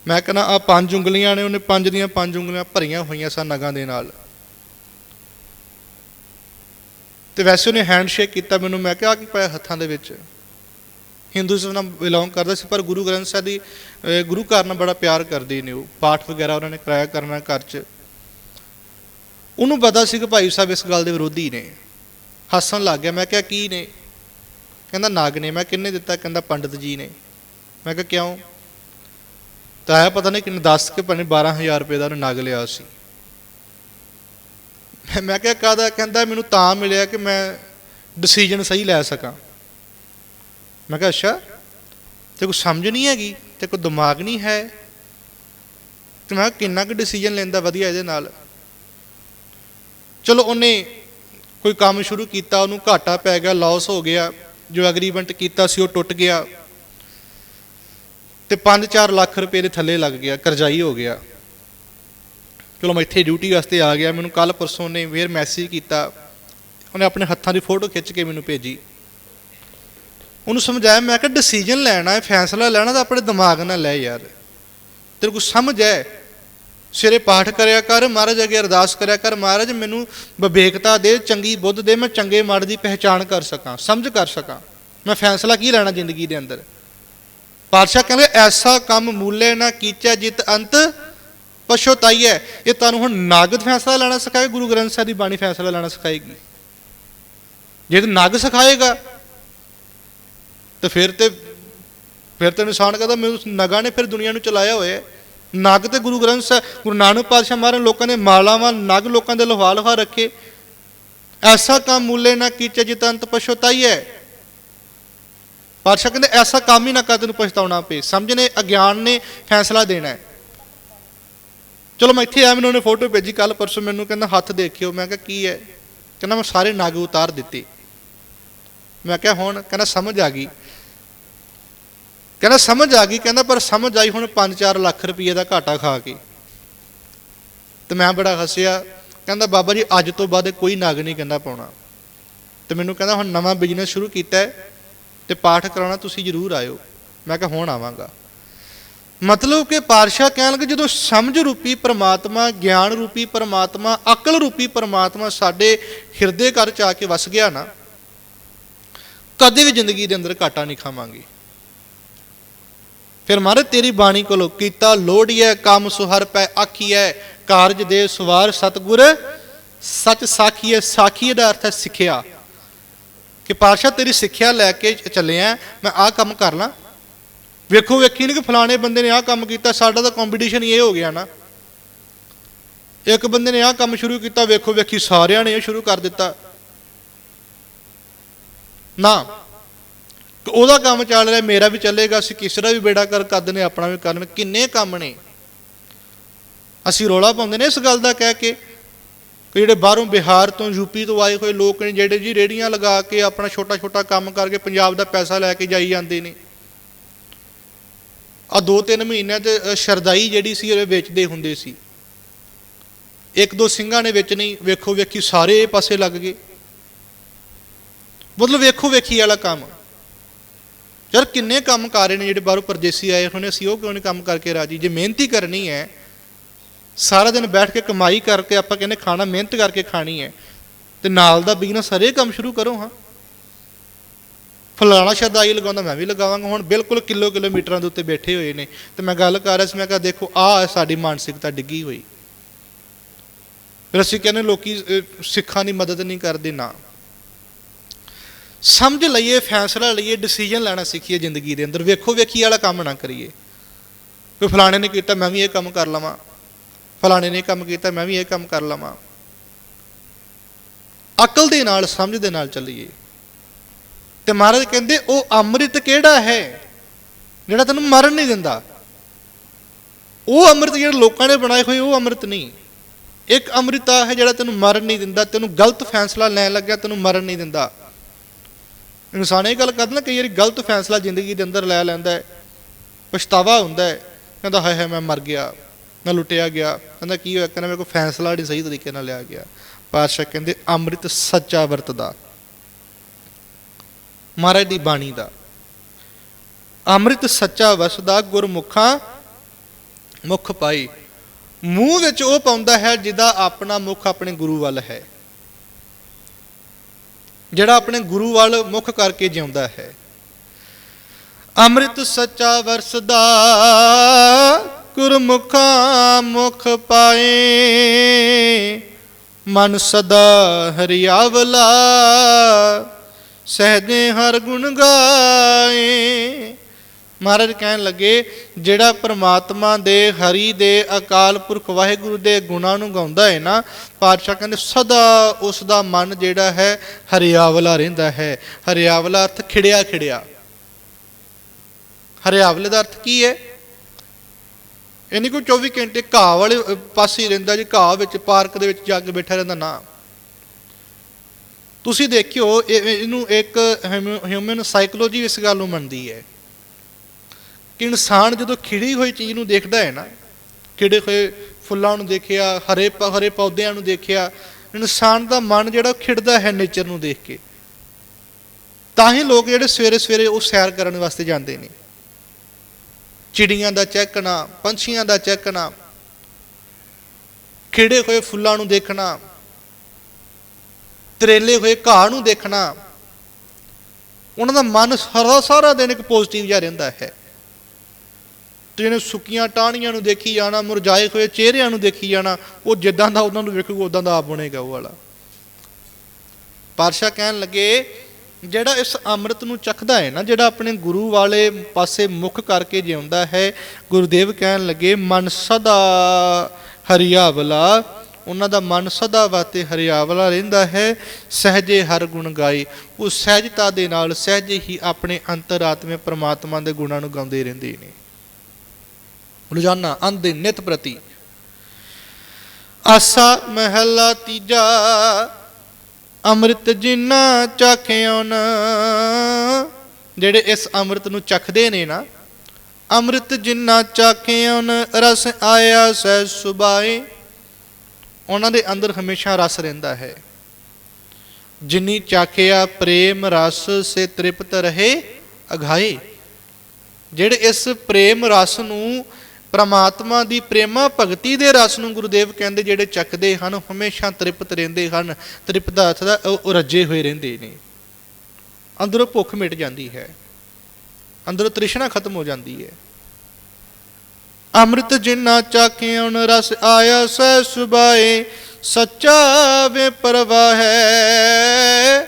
ਮੈਂ ਕਹਿੰਦਾ ਆ ਪੰਜ ਉਂਗਲੀਆਂ ਨੇ, ਉਹਨੇ ਪੰਜ ਦੀਆਂ ਪੰਜ ਉਂਗਲੀਆਂ ਭਰੀਆਂ ਹੋਈਆਂ ਸਨ ਨਗਾਂ ਦੇ ਨਾਲ। ਤੇ ਵੈਸੇ ਉਹਨੇ ਹੈਂਡਸ਼ੇਕ ਕੀਤਾ ਮੈਨੂੰ, ਮੈਂ ਕਿਹਾ ਕਿ ਪਾਇਆ ਹੱਥਾਂ ਦੇ ਵਿੱਚ? ਹਿੰਦੂਇਜ਼ਮ ਨਾਲ ਬਿਲੋਂਗ ਕਰਦਾ ਸੀ, ਪਰ ਗੁਰੂ ਗ੍ਰੰਥ ਸਾਹਿਬ ਦੀ ਗੁਰੂ ਘਰ ਨਾਲ ਬੜਾ ਪਿਆਰ ਕਰਦੇ ਨੇ ਉਹ। ਪਾਠ ਵਗੈਰਾ ਉਹਨਾਂ ਨੇ ਕਰਾਇਆ ਕਰਨਾ ਘਰ 'ਚ। ਉਹਨੂੰ ਪਤਾ ਸੀ ਕਿ ਭਾਈ ਸਾਹਿਬ ਇਸ ਗੱਲ ਦੇ ਵਿਰੋਧੀ ਨੇ। ਹੱਸਣ ਲੱਗ ਗਿਆ, ਮੈਂ ਕਿਹਾ ਕੀ ਨੇ? ਕਹਿੰਦਾ, ਨਾਗ ਨੇ। ਮੈਂ ਕਿੰਨੇ ਦਿੱਤਾ? ਕਹਿੰਦਾ, ਪੰਡਤ ਜੀ ਨੇ। ਮੈਂ ਕਿਹਾ, ਕਿਉਂ? ਤਾਂ ਆਇਆ ਪਤਾ ਨਹੀਂ ਕਿੰਨੇ, ਦੱਸ ਕੇ ਪਨੇ 12000 ਰੁਪਏ ਦਾ ਉਹਨੇ ਨਗ ਲਿਆ ਸੀ। ਮੈਂ- *laughs* ਮੈਂ ਕਿਹਾ ਕਾਹਦਾ? ਕਹਿੰਦਾ ਮੈਨੂੰ ਤਾਂ ਮਿਲਿਆ ਕਿ ਮੈਂ ਡਿਸੀਜਨ ਸਹੀ ਲੈ ਸਕਾਂ। ਮੈਂ ਕਿਹਾ, ਅੱਛਾ। ਤੇ ਕੋਈ ਸਮਝ ਨਹੀਂ ਹੈਗੀ ਤੇ ਕੋਈ ਦਿਮਾਗ ਨਹੀਂ ਹੈ। ਤੇ ਮੈਂ ਕਿਹਾ, ਕਿੰਨਾ ਕੁ ਡਿਸੀਜਨ ਲੈਂਦਾ ਵਧੀਆ ਇਹਦੇ ਨਾਲ? ਚਲੋ, ਉਹਨੇ ਕੋਈ ਕੰਮ ਸ਼ੁਰੂ ਕੀਤਾ, ਉਹਨੂੰ ਘਾਟਾ ਪੈ ਗਿਆ ਲਾਸ ਹੋ ਗਿਆ। ਜੋ ਐਗਰੀਮੈਂਟ ਕੀਤਾ ਸੀ, ਉਹ ਟੁੱਟ ਗਿਆ। ਤੇ 5-4 ਲੱਖ ਰੁਪਏ ਦੇ ਥੱਲੇ ਲੱਗ ਗਿਆ, ਕਰਜ਼ਾਈ ਹੋ ਗਿਆ। ਚਲੋ ਮੈਂ ਇੱਥੇ ਡਿਊਟੀ ਵਾਸਤੇ ਆ ਗਿਆ, ਮੈਨੂੰ ਕੱਲ ਪਰਸੋਂ ਨੇ ਫੇਰ ਮੈਸੇਜ ਕੀਤਾ। ਉਹਨੇ ਆਪਣੇ ਹੱਥਾਂ ਦੀ ਫੋਟੋ ਖਿੱਚ ਕੇ ਮੈਨੂੰ ਭੇਜੀ। ਉਹਨੂੰ ਸਮਝਾਇਆ, ਮੈਂ ਕਿਹਾ ਡਿਸੀਜਨ ਲੈਣਾ ਹੈ, ਫੈਸਲਾ ਲੈਣਾ ਤਾਂ ਆਪਣੇ ਦਿਮਾਗ ਨਾਲ ਲੈ ਯਾਰ। ਤੇਰੇ ਕੋਲ ਸਮਝ ਹੈ। ਸਿਰੇ ਪਾਠ ਕਰਿਆ ਕਰ, ਮਹਾਰਾਜ ਅੱਗੇ ਅਰਦਾਸ ਕਰਿਆ ਕਰ, ਮਹਾਰਾਜ ਮੈਨੂੰ ਵਿਵੇਕਤਾ ਦੇ, ਚੰਗੀ ਬੁੱਧ ਦੇ, ਮੈਂ ਚੰਗੇ ਮਾੜੇ ਦੀ ਪਹਿਚਾਣ ਕਰ ਸਕਾਂ, ਸਮਝ ਕਰ ਸਕਾਂ। ਮੈਂ ਫੈਸਲਾ ਕੀ ਲੈਣਾ ਜ਼ਿੰਦਗੀ ਦੇ ਅੰਦਰ? ਪਾਤਸ਼ਾਹ ਕਹਿੰਦੇ, ਐਸਾ ਕੰਮ ਮੂਲੇ ਨਾ ਕੀਚੈ ਜਿਤ ਅੰਤ ਪਛੋਤਾਈ ਹੈ, ਇਹ ਤੁਹਾਨੂੰ ਹੁਣ ਨਾਗਦ ਫੈਸਲਾ ਲੈਣਾ ਸਿਖਾਏ, ਗੁਰੂ ਗ੍ਰੰਥ ਸਾਹਿਬ ਦੀ ਬਾਣੀ ਫੈਸਲਾ ਲੈਣਾ ਸਿਖਾਏਗੀ। ਜੇ ਤੇ ਨਗ ਸਿਖਾਏਗਾ, ਤੇ ਫਿਰ ਤੇ ਫਿਰ ਤੇ ਇਨਸਾਨ ਕਹਿੰਦਾ ਮੈਨੂੰ ਉਸ ਨਗਾਂ ਨੇ ਫਿਰ ਦੁਨੀਆ ਨੂੰ ਚਲਾਇਆ ਹੋਇਆ ਨਗ ਤੇ ਗੁਰੂ ਗ੍ਰੰਥ ਸਾਹਿਬ ਗੁਰੂ ਨਾਨਕ ਪਾਤਸ਼ਾਹ ਮਹਾਰਾਜ ਲੋਕਾਂ ਨੇ ਮਾਲਾਵਾਂ, ਨਗ ਲੋਕਾਂ ਦੇ ਲੋਹਾ ਲੋਹਾ ਰੱਖੇ। ਐਸਾ ਕੰਮ ਮੂਲੇ ਨਾ ਕੀਚੇ ਜਿਤ ਅੰਤ ਪਛੋਤਾਈ ਹੈ। ਪਾਤਸ਼ਾਹ ਕਹਿੰਦੇ, ਐਸਾ ਕੰਮ ਹੀ ਨਾ ਕਰ ਤੈਨੂੰ ਪਛਤਾਉਣਾ ਪਏ। ਸਮਝ ਨੇ ਅਗਿਆਨ ਨੇ ਫੈਸਲਾ ਦੇਣਾ ਹੈ। ਚਲੋ ਮੈਂ ਇੱਥੇ ਆਇਆ, ਮੈਨੂੰ ਉਹਨੇ ਫੋਟੋ ਭੇਜੀ ਕੱਲ ਪਰਸੋਂ, ਮੈਨੂੰ ਕਹਿੰਦਾ ਹੱਥ ਦੇਖਿਓ। ਮੈਂ ਕਿਹਾ, ਕੀ ਹੈ? ਕਹਿੰਦਾ, ਮੈਂ ਸਾਰੇ ਨਾਗ ਉਤਾਰ ਦਿੱਤੇ। ਮੈਂ ਕਿਹਾ, ਹੁਣ? ਕਹਿੰਦਾ, ਸਮਝ ਆ ਗਈ। ਕਹਿੰਦਾ, ਸਮਝ ਆ ਗਈ। ਕਹਿੰਦਾ, ਪਰ ਸਮਝ ਆਈ ਹੁਣ 5-4 ਲੱਖ ਰੁਪਏ ਦਾ ਘਾਟਾ ਖਾ ਕੇ। ਤੇ ਮੈਂ ਬੜਾ ਹੱਸਿਆ। ਕਹਿੰਦਾ, ਬਾਬਾ ਜੀ, ਅੱਜ ਤੋਂ ਬਾਅਦ ਕੋਈ ਨਾਗ ਨਹੀਂ ਕਹਿੰਦਾ ਪਾਉਣਾ। ਤੇ ਮੈਨੂੰ ਕਹਿੰਦਾ, ਹੁਣ ਨਵਾਂ ਬਿਜ਼ਨਸ ਸ਼ੁਰੂ ਕੀਤਾ ਹੈ ਤੇ ਪਾਠ ਕਰਾਉਣਾ ਤੁਸੀਂ ਜ਼ਰੂਰ ਆਇਓ। ਮੈਂ ਕਿਹਾ, ਹੁਣ ਆਵਾਂਗਾ। ਮਤਲਬ ਕਿ ਪਾਰਸ਼ਾ ਕਹਿਣ ਲੱਗੇ ਜਦੋਂ ਸਮਝ ਰੂਪੀ ਪਰਮਾਤਮਾ, ਗਿਆਨ ਰੂਪੀ ਪਰਮਾਤਮਾ, ਅਕਲ ਰੂਪੀ ਪਰਮਾਤਮਾ ਸਾਡੇ ਹਿਰਦੇ ਘਰ ਚ ਆ ਕੇ ਵਸ ਗਿਆ ਨਾ, ਕਦੇ ਵੀ ਜ਼ਿੰਦਗੀ ਦੇ ਅੰਦਰ ਘਾਟਾ ਨਹੀਂ ਖਾਵਾਂਗੇ। ਫਿਰ ਮਹਾਰਾਜ, ਤੇਰੀ ਬਾਣੀ ਕੋਲੋਂ ਕੀਤਾ ਲੋੜੀਐ ਕੰਮ ਸੁਹਰ ਪੈ ਆਖੀਐ ਕਾਰਜ ਦੇ ਸਵਾਰ ਸਤਗੁਰ ਸੱਚ ਸਾਖੀਐ ਸਾਖੀ ਦਾ ਅਰਥ ਹੈ ਸਿੱਖਿਆ। ਕਿ ਪਾਤਸ਼ਾਹ ਤੇਰੀ ਸਿੱਖਿਆ ਲੈ ਕੇ ਚੱਲਿਆ ਮੈਂ ਆਹ ਕੰਮ ਕਰ ਲਾਂ। ਵੇਖੋ, ਵੇਖੀ ਨਹੀਂ ਕਿ ਫਲਾਣੇ ਬੰਦੇ ਨੇ ਆਹ ਕੰਮ ਕੀਤਾ, ਸਾਡਾ ਤਾਂ ਕੰਪੀਟੀਸ਼ਨ ਹੀ ਇਹ ਹੋ ਗਿਆ ਨਾ। ਇੱਕ ਬੰਦੇ ਨੇ ਆਹ ਕੰਮ ਸ਼ੁਰੂ ਕੀਤਾ, ਵੇਖੋ, ਵੇਖੀ, ਸਾਰਿਆਂ ਨੇ ਇਹ ਸ਼ੁਰੂ ਕਰ ਦਿੱਤਾ। ਨਾ ਉਹਦਾ ਕੰਮ ਚੱਲ ਰਿਹਾ, ਮੇਰਾ ਵੀ ਚੱਲੇਗਾ, ਅਸੀਂ ਕਿਸਰਾ ਵੀ ਬੇੜਾ ਕਰ, ਕੱਦ ਨੇ ਆਪਣਾ ਵੀ ਕਰਨ, ਕਿੰਨੇ ਕੰਮ ਨੇ। ਅਸੀਂ ਰੋਲਾ ਪਾਉਂਦੇ ਨੇ ਇਸ ਗੱਲ ਦਾ ਕਹਿ ਕੇ ਕਿ ਜਿਹੜੇ ਬਾਹਰੋਂ ਬਿਹਾਰ ਤੋਂ, ਯੂਪੀ ਤੋਂ ਆਏ ਹੋਏ ਲੋਕ ਨੇ, ਜਿਹੜੇ ਜੀ ਰੇੜੀਆਂ ਲਗਾ ਕੇ ਆਪਣਾ ਛੋਟਾ ਛੋਟਾ ਕੰਮ ਕਰਕੇ ਪੰਜਾਬ ਦਾ ਪੈਸਾ ਲੈ ਕੇ ਜਾਈ ਜਾਂਦੇ ਨੇ। ਆ ਦੋ ਤਿੰਨ ਮਹੀਨਿਆਂ ਤੇ ਸ਼ਰਦਾਈ ਜਿਹੜੀ ਸੀ ਉਹ ਵੇਚਦੇ ਹੁੰਦੇ ਸੀ। ਇੱਕ ਦੋ ਸਿੰਘਾਂ ਨੇ ਵਿੱਚ ਨਹੀਂ ਵੇਖੋ ਵੇਖੀ ਸਾਰੇ ਪਾਸੇ ਲੱਗ ਗਏ। ਮਤਲਬ ਵੇਖੋ ਵੇਖੀ ਵਾਲਾ ਕੰਮ। ਯਾਰ ਕਿੰਨੇ ਕੰਮ ਕਰ ਰਹੇ ਨੇ ਜਿਹੜੇ ਬਾਹਰੋਂ ਪਰਦੇਸੀ ਆਏ ਹੋਣੇ, ਅਸੀਂ ਉਹ ਕਿਉਂ ਨਹੀਂ ਕੰਮ ਕਰਕੇ ਰਾਜੀ? ਜੇ ਮਿਹਨਤੀ ਕਰਨੀ ਹੈ, ਸਾਰਾ ਦਿਨ ਬੈਠ ਕੇ ਕਮਾਈ ਕਰਕੇ ਆਪਾਂ ਕਹਿੰਦੇ ਖਾਣਾ ਮਿਹਨਤ ਕਰਕੇ ਖਾਣੀ ਹੈ, ਤੇ ਨਾਲ ਦਾ ਬਿਜ਼ਨਸ ਹਰੇ ਕੰਮ ਸ਼ੁਰੂ ਕਰੋ, ਹਾਂ। ਫਲਾਣਾ ਸ਼ਰਦਾਈ ਲਗਾਉਂਦਾ, ਮੈਂ ਵੀ ਲਗਾਵਾਂਗਾ। ਹੁਣ ਬਿਲਕੁਲ ਕਿਲੋ ਕਿਲੋਮੀਟਰਾਂ ਦੇ ਉੱਤੇ ਬੈਠੇ ਹੋਏ ਨੇ। ਤੇ ਮੈਂ ਗੱਲ ਕਰ ਰਿਹਾ ਸੀ, ਮੈਂ ਕਿਹਾ ਦੇਖੋ ਆਹ ਸਾਡੀ ਮਾਨਸਿਕਤਾ ਡਿੱਗੀ ਹੋਈ। ਫਿਰ ਅਸੀਂ ਕਹਿੰਦੇ ਲੋਕੀ ਸਿੱਖਾਂ ਦੀ ਮਦਦ ਨਹੀਂ ਕਰਦੇ ਨਾ। ਸਮਝ ਲਈਏ, ਫੈਸਲਾ ਲਈਏ ਡਿਸੀਜਨ ਲੈਣਾ ਸਿੱਖੀਏ ਜ਼ਿੰਦਗੀ ਦੇ ਅੰਦਰ। ਵੇਖੋ, ਵੇਖੀ ਵਾਲਾ ਕੰਮ ਨਾ ਕਰੀਏ। ਕੋਈ ਫਲਾਣੇ ਨੇ ਕੀਤਾ, ਮੈਂ ਵੀ ਇਹ ਕੰਮ ਕਰ ਲਵਾਂ। ਫਲਾਣੇ ਨੇ ਕੰਮ ਕੀਤਾ, ਮੈਂ ਵੀ ਇਹ ਕੰਮ ਕਰ ਲਵਾਂ। ਅਕਲ ਦੇ ਨਾਲ, ਸਮਝ ਦੇ ਨਾਲ ਚੱਲੀਏ। ਤੇ ਮਹਾਰਾਜ ਕਹਿੰਦੇ, ਉਹ ਅੰਮ੍ਰਿਤ ਕਿਹੜਾ ਹੈ? ਜਿਹੜਾ ਤੈਨੂੰ ਮਰਨ ਨਹੀਂ ਦਿੰਦਾ। ਉਹ ਅੰਮ੍ਰਿਤ ਜਿਹੜਾ ਲੋਕਾਂ ਨੇ ਬਣਾਏ ਹੋਏ, ਉਹ ਅੰਮ੍ਰਿਤ ਨਹੀਂ। ਇੱਕ ਅੰਮ੍ਰਿਤਾ ਹੈ ਜਿਹੜਾ ਤੈਨੂੰ ਮਰਨ ਨਹੀਂ ਦਿੰਦਾ, ਤੈਨੂੰ ਗਲਤ ਫੈਸਲਾ ਲੈਣ ਲੱਗਿਆ, ਤੈਨੂੰ ਮਰਨ ਨਹੀਂ ਦਿੰਦਾ। ਇਨਸਾਨ ਇਹ ਗੱਲ ਕਰਦਾ ਨਾ, ਕਈ ਵਾਰੀ ਗਲਤ ਫੈਸਲਾ ਜ਼ਿੰਦਗੀ ਦੇ ਅੰਦਰ ਲੈ ਲੈਂਦਾ ਹੈ। ਪਛਤਾਵਾ ਹੁੰਦਾ ਹੈ। ਕਹਿੰਦਾ, ਹਾਏ ਹਾਏ, ਮੈਂ ਮਰ ਗਿਆ। ਮੈਂ ਲੁੱਟਿਆ ਗਿਆ। ਕਹਿੰਦਾ, ਕੀ ਹੋਇਆ? ਕਹਿੰਦਾ, ਮੇਰੇ ਕੋਲ ਫੈਸਲਾ ਨਹੀਂ ਸਹੀ ਤਰੀਕੇ ਨਾਲ ਲਿਆ ਗਿਆ। ਪਾਤਸ਼ਾਹ ਕਹਿੰਦੇ, ਅੰਮ੍ਰਿਤ ਸੱਚਾ ਵਰਤਦਾ। ਮਹਾਰਾਜ ਦੀ ਬਾਣੀ ਦਾ। ਅੰਮ੍ਰਿਤ ਸੱਚਾ ਵਸਦਾ ਗੁਰਮੁਖਾਂ ਮੁਖ ਪਾਈ। ਮੂੰਹ ਵਿੱਚ ਉਹ ਪਾਉਂਦਾ ਹੈ ਜਿਹਦਾ ਆਪਣਾ ਮੁਖ ਆਪਣੇ ਗੁਰੂ ਵੱਲ ਹੈ। ਜਿਹੜਾ ਆਪਣੇ ਗੁਰੂ ਵੱਲ ਮੁਖ ਕਰਕੇ ਜਿਉਂਦਾ ਹੈ। ਅੰਮ੍ਰਿਤ ਸੱਚਾ ਵਰਸਦਾ ਗੁਰਮੁਖਾਂ ਮੁਖ ਪਾਏ ਮਨ ਸਦਾ ਹਰਿਆਵਲਾ ਸਹਜੇ ਹਰ ਗੁਣ ਗਾਏ। ਮਹਾਰਾਜ ਕਹਿਣ ਲੱਗੇ, ਜਿਹੜਾ ਪ੍ਰਮਾਤਮਾ ਦੇ ਹਰੀ ਦੇ ਅਕਾਲ ਪੁਰਖ ਵਾਹਿਗੁਰੂ ਦੇ ਗੁਣਾਂ ਨੂੰ ਗਾਉਂਦਾ ਹੈ ਨਾ, ਪਾਤਸ਼ਾਹ ਕਹਿੰਦੇ, ਸਦਾ ਉਸ ਦਾ ਮਨ ਜਿਹੜਾ ਹੈ ਹਰਿਆਵਲਾ ਰਹਿੰਦਾ ਹੈ। ਹਰਿਆਵਲਾ ਅਰਥ ਖਿੜਿਆ ਖਿੜਿਆ। ਹਰਿਆਵਲੇ ਦਾ ਅਰਥ ਕੀ ਹੈ ਇਹ ਨਹੀਂ ਕੋਈ 24 ਘੰਟੇ ਘਾਹ ਵਾਲੇ ਪਾਸੇ ਰਹਿੰਦਾ, ਜੀ ਘਾਹ ਵਿੱਚ, ਪਾਰਕ ਦੇ ਵਿੱਚ ਜਾ ਕੇ ਬੈਠਾ ਰਹਿੰਦਾ ਨਾ। ਤੁਸੀਂ ਦੇਖਿਓ, ਇਹ- ਇਹਨੂੰ ਇੱਕ ਹਿਊਮਨ ਸਾਈਕੋਲੋਜੀ ਇਸ ਗੱਲ ਨੂੰ ਮੰਨਦੀ ਹੈ ਕਿ ਇਨਸਾਨ ਜਦੋਂ ਖਿੜੀ ਹੋਈ ਚੀਜ਼ ਨੂੰ ਦੇਖਦਾ ਹੈ ਨਾ, ਖਿੜੇ ਹੋਏ ਫੁੱਲਾਂ ਨੂੰ ਦੇਖਿਆ, ਹਰੇ ਪ- ਹਰੇ ਪੌਦਿਆਂ ਨੂੰ ਦੇਖਿਆ, ਇਨਸਾਨ ਦਾ ਮਨ ਜਿਹੜਾ ਉਹ ਖਿੜਦਾ ਹੈ ਨੇਚਰ ਨੂੰ ਦੇਖ ਕੇ। ਤਾਂ ਹੀ ਲੋਕ ਜਿਹੜੇ ਸਵੇਰੇ ਸਵੇਰੇ ਉਹ ਸੈਰ ਕਰਨ ਵਾਸਤੇ ਜਾਂਦੇ ਨੇ। ਚਿੜੀਆਂ ਦਾ ਚਹਿਕਣਾ ਪੰਛੀਆਂ ਦਾ ਚਹਿਕਣਾ ਖਿੜੇ ਹੋਏ ਫੁੱਲਾਂ ਨੂੰ ਦੇਖਣਾ ਤਰੇਲੇ ਹੋਏ ਘਾਹ ਨੂੰ ਦੇਖਣਾ, ਉਹਨਾਂ ਦਾ ਮਨ ਸਾਰਾ ਸਾਰਾ ਦਿਨ ਇੱਕ ਪੋਜ਼ਿਟਿਵ ਜਿਹਾ ਰਹਿੰਦਾ ਹੈ। ਤੇ ਜਿਹਨੇ ਸੁੱਕੀਆਂ ਟਾਹਣੀਆਂ ਨੂੰ ਦੇਖੀ ਜਾਣਾ, ਮੁਰਝਾਏ ਹੋਏ ਚਿਹਰਿਆਂ ਨੂੰ ਦੇਖੀ ਜਾਣਾ, ਉਹ ਜਿੱਦਾਂ ਦਾ ਉਹਨਾਂ ਨੂੰ ਵੇਖੂਗਾ ਉਦਾਂ ਦਾ ਆਪ ਬਣੇਗਾ ਉਹ ਵਾਲਾ। ਪਾਤਸ਼ਾਹ ਕਹਿਣ ਲੱਗੇ, ਜਿਹੜਾ ਇਸ ਅੰਮ੍ਰਿਤ ਨੂੰ ਚੱਖਦਾ ਹੈ ਨਾ, ਜਿਹੜਾ ਆਪਣੇ ਗੁਰੂ ਵਾਲੇ ਪਾਸੇ ਮੁਖ ਕਰਕੇ ਜਿਉਂਦਾ ਹੈ, ਗੁਰਦੇਵ ਕਹਿਣ ਲੱਗੇ, ਮਨ ਸਦਾ ਹਰਿਆਵਲਾ ਉਹਨਾਂ ਦਾ ਮਨ ਸਦਾ ਵਾਤੇ ਹਰਿਆਵਲਾ ਰਹਿੰਦਾ ਹੈ, ਸਹਜੇ ਹਰ ਗੁਣ ਗਾਏ। ਉਹ ਸਹਿਜਤਾ ਦੇ ਨਾਲ ਸਹਿਜੇ ਹੀ ਆਪਣੇ ਅੰਤਰਾਤਮੇ ਪ੍ਰਮਾਤਮਾ ਦੇ ਗੁਣਾਂ ਨੂੰ ਗਾਉਂਦੇ ਰਹਿੰਦੇ ਨੇ। ਰੋਜ਼ਾਨਾ ਅੰਦੇ ਨਿਤ ਪ੍ਰਤੀ। ਆਸਾ ਮਹਿਲਾ ਤੀਜਾ, ਅੰਮ੍ਰਿਤ ਜਿਨਾ ਚਾਖਿਓ ਨ ਜਿਹੜੇ ਇਸ ਅੰਮ੍ਰਿਤ ਨੂੰ ਚਖਦੇ ਨੇ ਨਾ, ਅੰਮ੍ਰਿਤ ਜਿਨਾ ਚਾਖਿਓ ਨ ਰਸ ਆਇਆ ਸਹਿ ਸੁਬਾਏ ਉਹਨਾਂ ਦੇ ਅੰਦਰ ਹਮੇਸ਼ਾ ਰਸ ਰਹਿੰਦਾ ਹੈ। ਜਿਨੀ ਚਾਖਿਆ ਪ੍ਰੇਮ ਰਸ ਸੇ ਤ੍ਰਿਪਤ ਰਹੇ ਅਘਾਏ ਜਿਹੜੇ ਇਸ ਪ੍ਰੇਮ ਰਸ ਨੂੰ ਪ੍ਰਮਾਤਮਾ ਦੀ ਪ੍ਰੇਮਾ ਭਗਤੀ ਦੇ ਰਸ ਨੂੰ ਗੁਰਦੇਵ ਕਹਿੰਦੇ ਜਿਹੜੇ ਚੱਕਦੇ ਹਨ ਹਮੇਸ਼ਾ ਤ੍ਰਿਪਤ ਰਹਿੰਦੇ ਹਨ। ਤ੍ਰਿਪਤ ਦਾ ਅਰਥ ਦਾ ਉਹ ਉਹ ਰੱਜੇ ਹੋਏ ਰਹਿੰਦੇ ਨੇ। ਅੰਦਰੋਂ ਭੁੱਖ ਮਿਟ ਜਾਂਦੀ ਹੈ। ਅੰਦਰੋਂ ਤ੍ਰਿਸ਼ਨਾ ਖਤਮ ਹੋ ਜਾਂਦੀ ਹੈ। ਅੰਮ੍ਰਿਤ ਜਿਨਾ ਚਾਖਿਉ ਨ ਰਸ ਆਇਆ ਸਹਿ ਸੁਬਾਏ ਸੱਚਾ ਵੇ ਪਰਵਾਹ। ਹੈ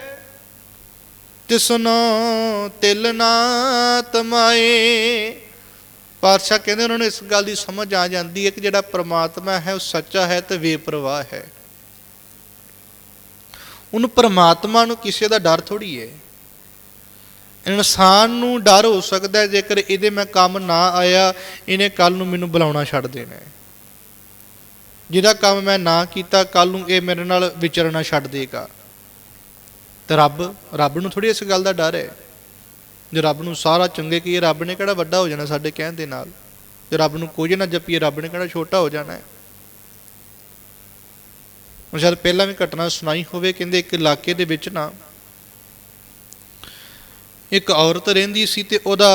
ਤਿਸਨੋ ਤਿਲ ਨਾ ਤਮਾਏ ਪਾਤਸ਼ਾਹ ਕਹਿੰਦੇ ਉਹਨਾਂ ਨੂੰ ਇਸ ਗੱਲ ਦੀ ਸਮਝ ਆ ਜਾਂਦੀ ਹੈ ਕਿ ਜਿਹੜਾ ਪ੍ਰਮਾਤਮਾ ਹੈ, ਉਹ ਸੱਚਾ ਹੈ ਤੇ ਬੇਪਰਵਾਹ ਹੈ। ਉਹਨੂੰ ਪ੍ਰਮਾਤਮਾ ਨੂੰ ਕਿਸੇ ਦਾ ਡਰ ਥੋੜੀ ਹੈ। ਇਨਸਾਨ ਨੂੰ ਡਰ ਹੋ ਸਕਦਾ ਹੈ ਜੇਕਰ ਇਹਦੇ ਮੈਂ ਕੰਮ ਨਾ ਆਇਆ, ਇਹਨੇ ਕੱਲ ਨੂੰ ਮੈਨੂੰ ਬੁਲਾਉਣਾ ਛੱਡ ਦੇਣਾ ਹੈ। ਜਿਹਦਾ ਕੰਮ ਮੈਂ ਨਾ ਕੀਤਾ ਕੱਲ ਨੂੰ ਇਹ ਮੇਰੇ ਨਾਲ ਵਿਚਰਨਾ ਛੱਡ ਦੇਗਾ। ਤੇ ਰੱਬ ਰੱਬ ਨੂੰ ਥੋੜੀ ਇਸ ਗੱਲ ਦਾ ਡਰ ਹੈ। ਜੇ ਰੱਬ ਨੂੰ ਸਾਰਾ ਚੰਗੇ ਕੀ ਰੱਬ ਨੇ ਕਿਹੜਾ ਵੱਡਾ ਹੋ ਜਾਣਾ ਸਾਡੇ ਕਹਿਣ ਦੇ ਨਾਲ? ਜੇ ਰੱਬ ਨੂੰ ਕੁਝ ਨਾ ਜਪੀਏ, ਰੱਬ ਨੇ ਕਿਹੜਾ ਛੋਟਾ ਹੋ ਜਾਣਾ ਹੈ? ਉਹ ਸ਼ਾਇਦ ਪਹਿਲਾਂ ਵੀ ਘਟਨਾ ਸੁਣਾਈ ਹੋਵੇ, ਕਹਿੰਦੇ ਇੱਕ ਇਲਾਕੇ ਦੇ ਵਿੱਚ ਨਾ ਇੱਕ ਔਰਤ ਰਹਿੰਦੀ ਸੀ ਤੇ ਉਹਦਾ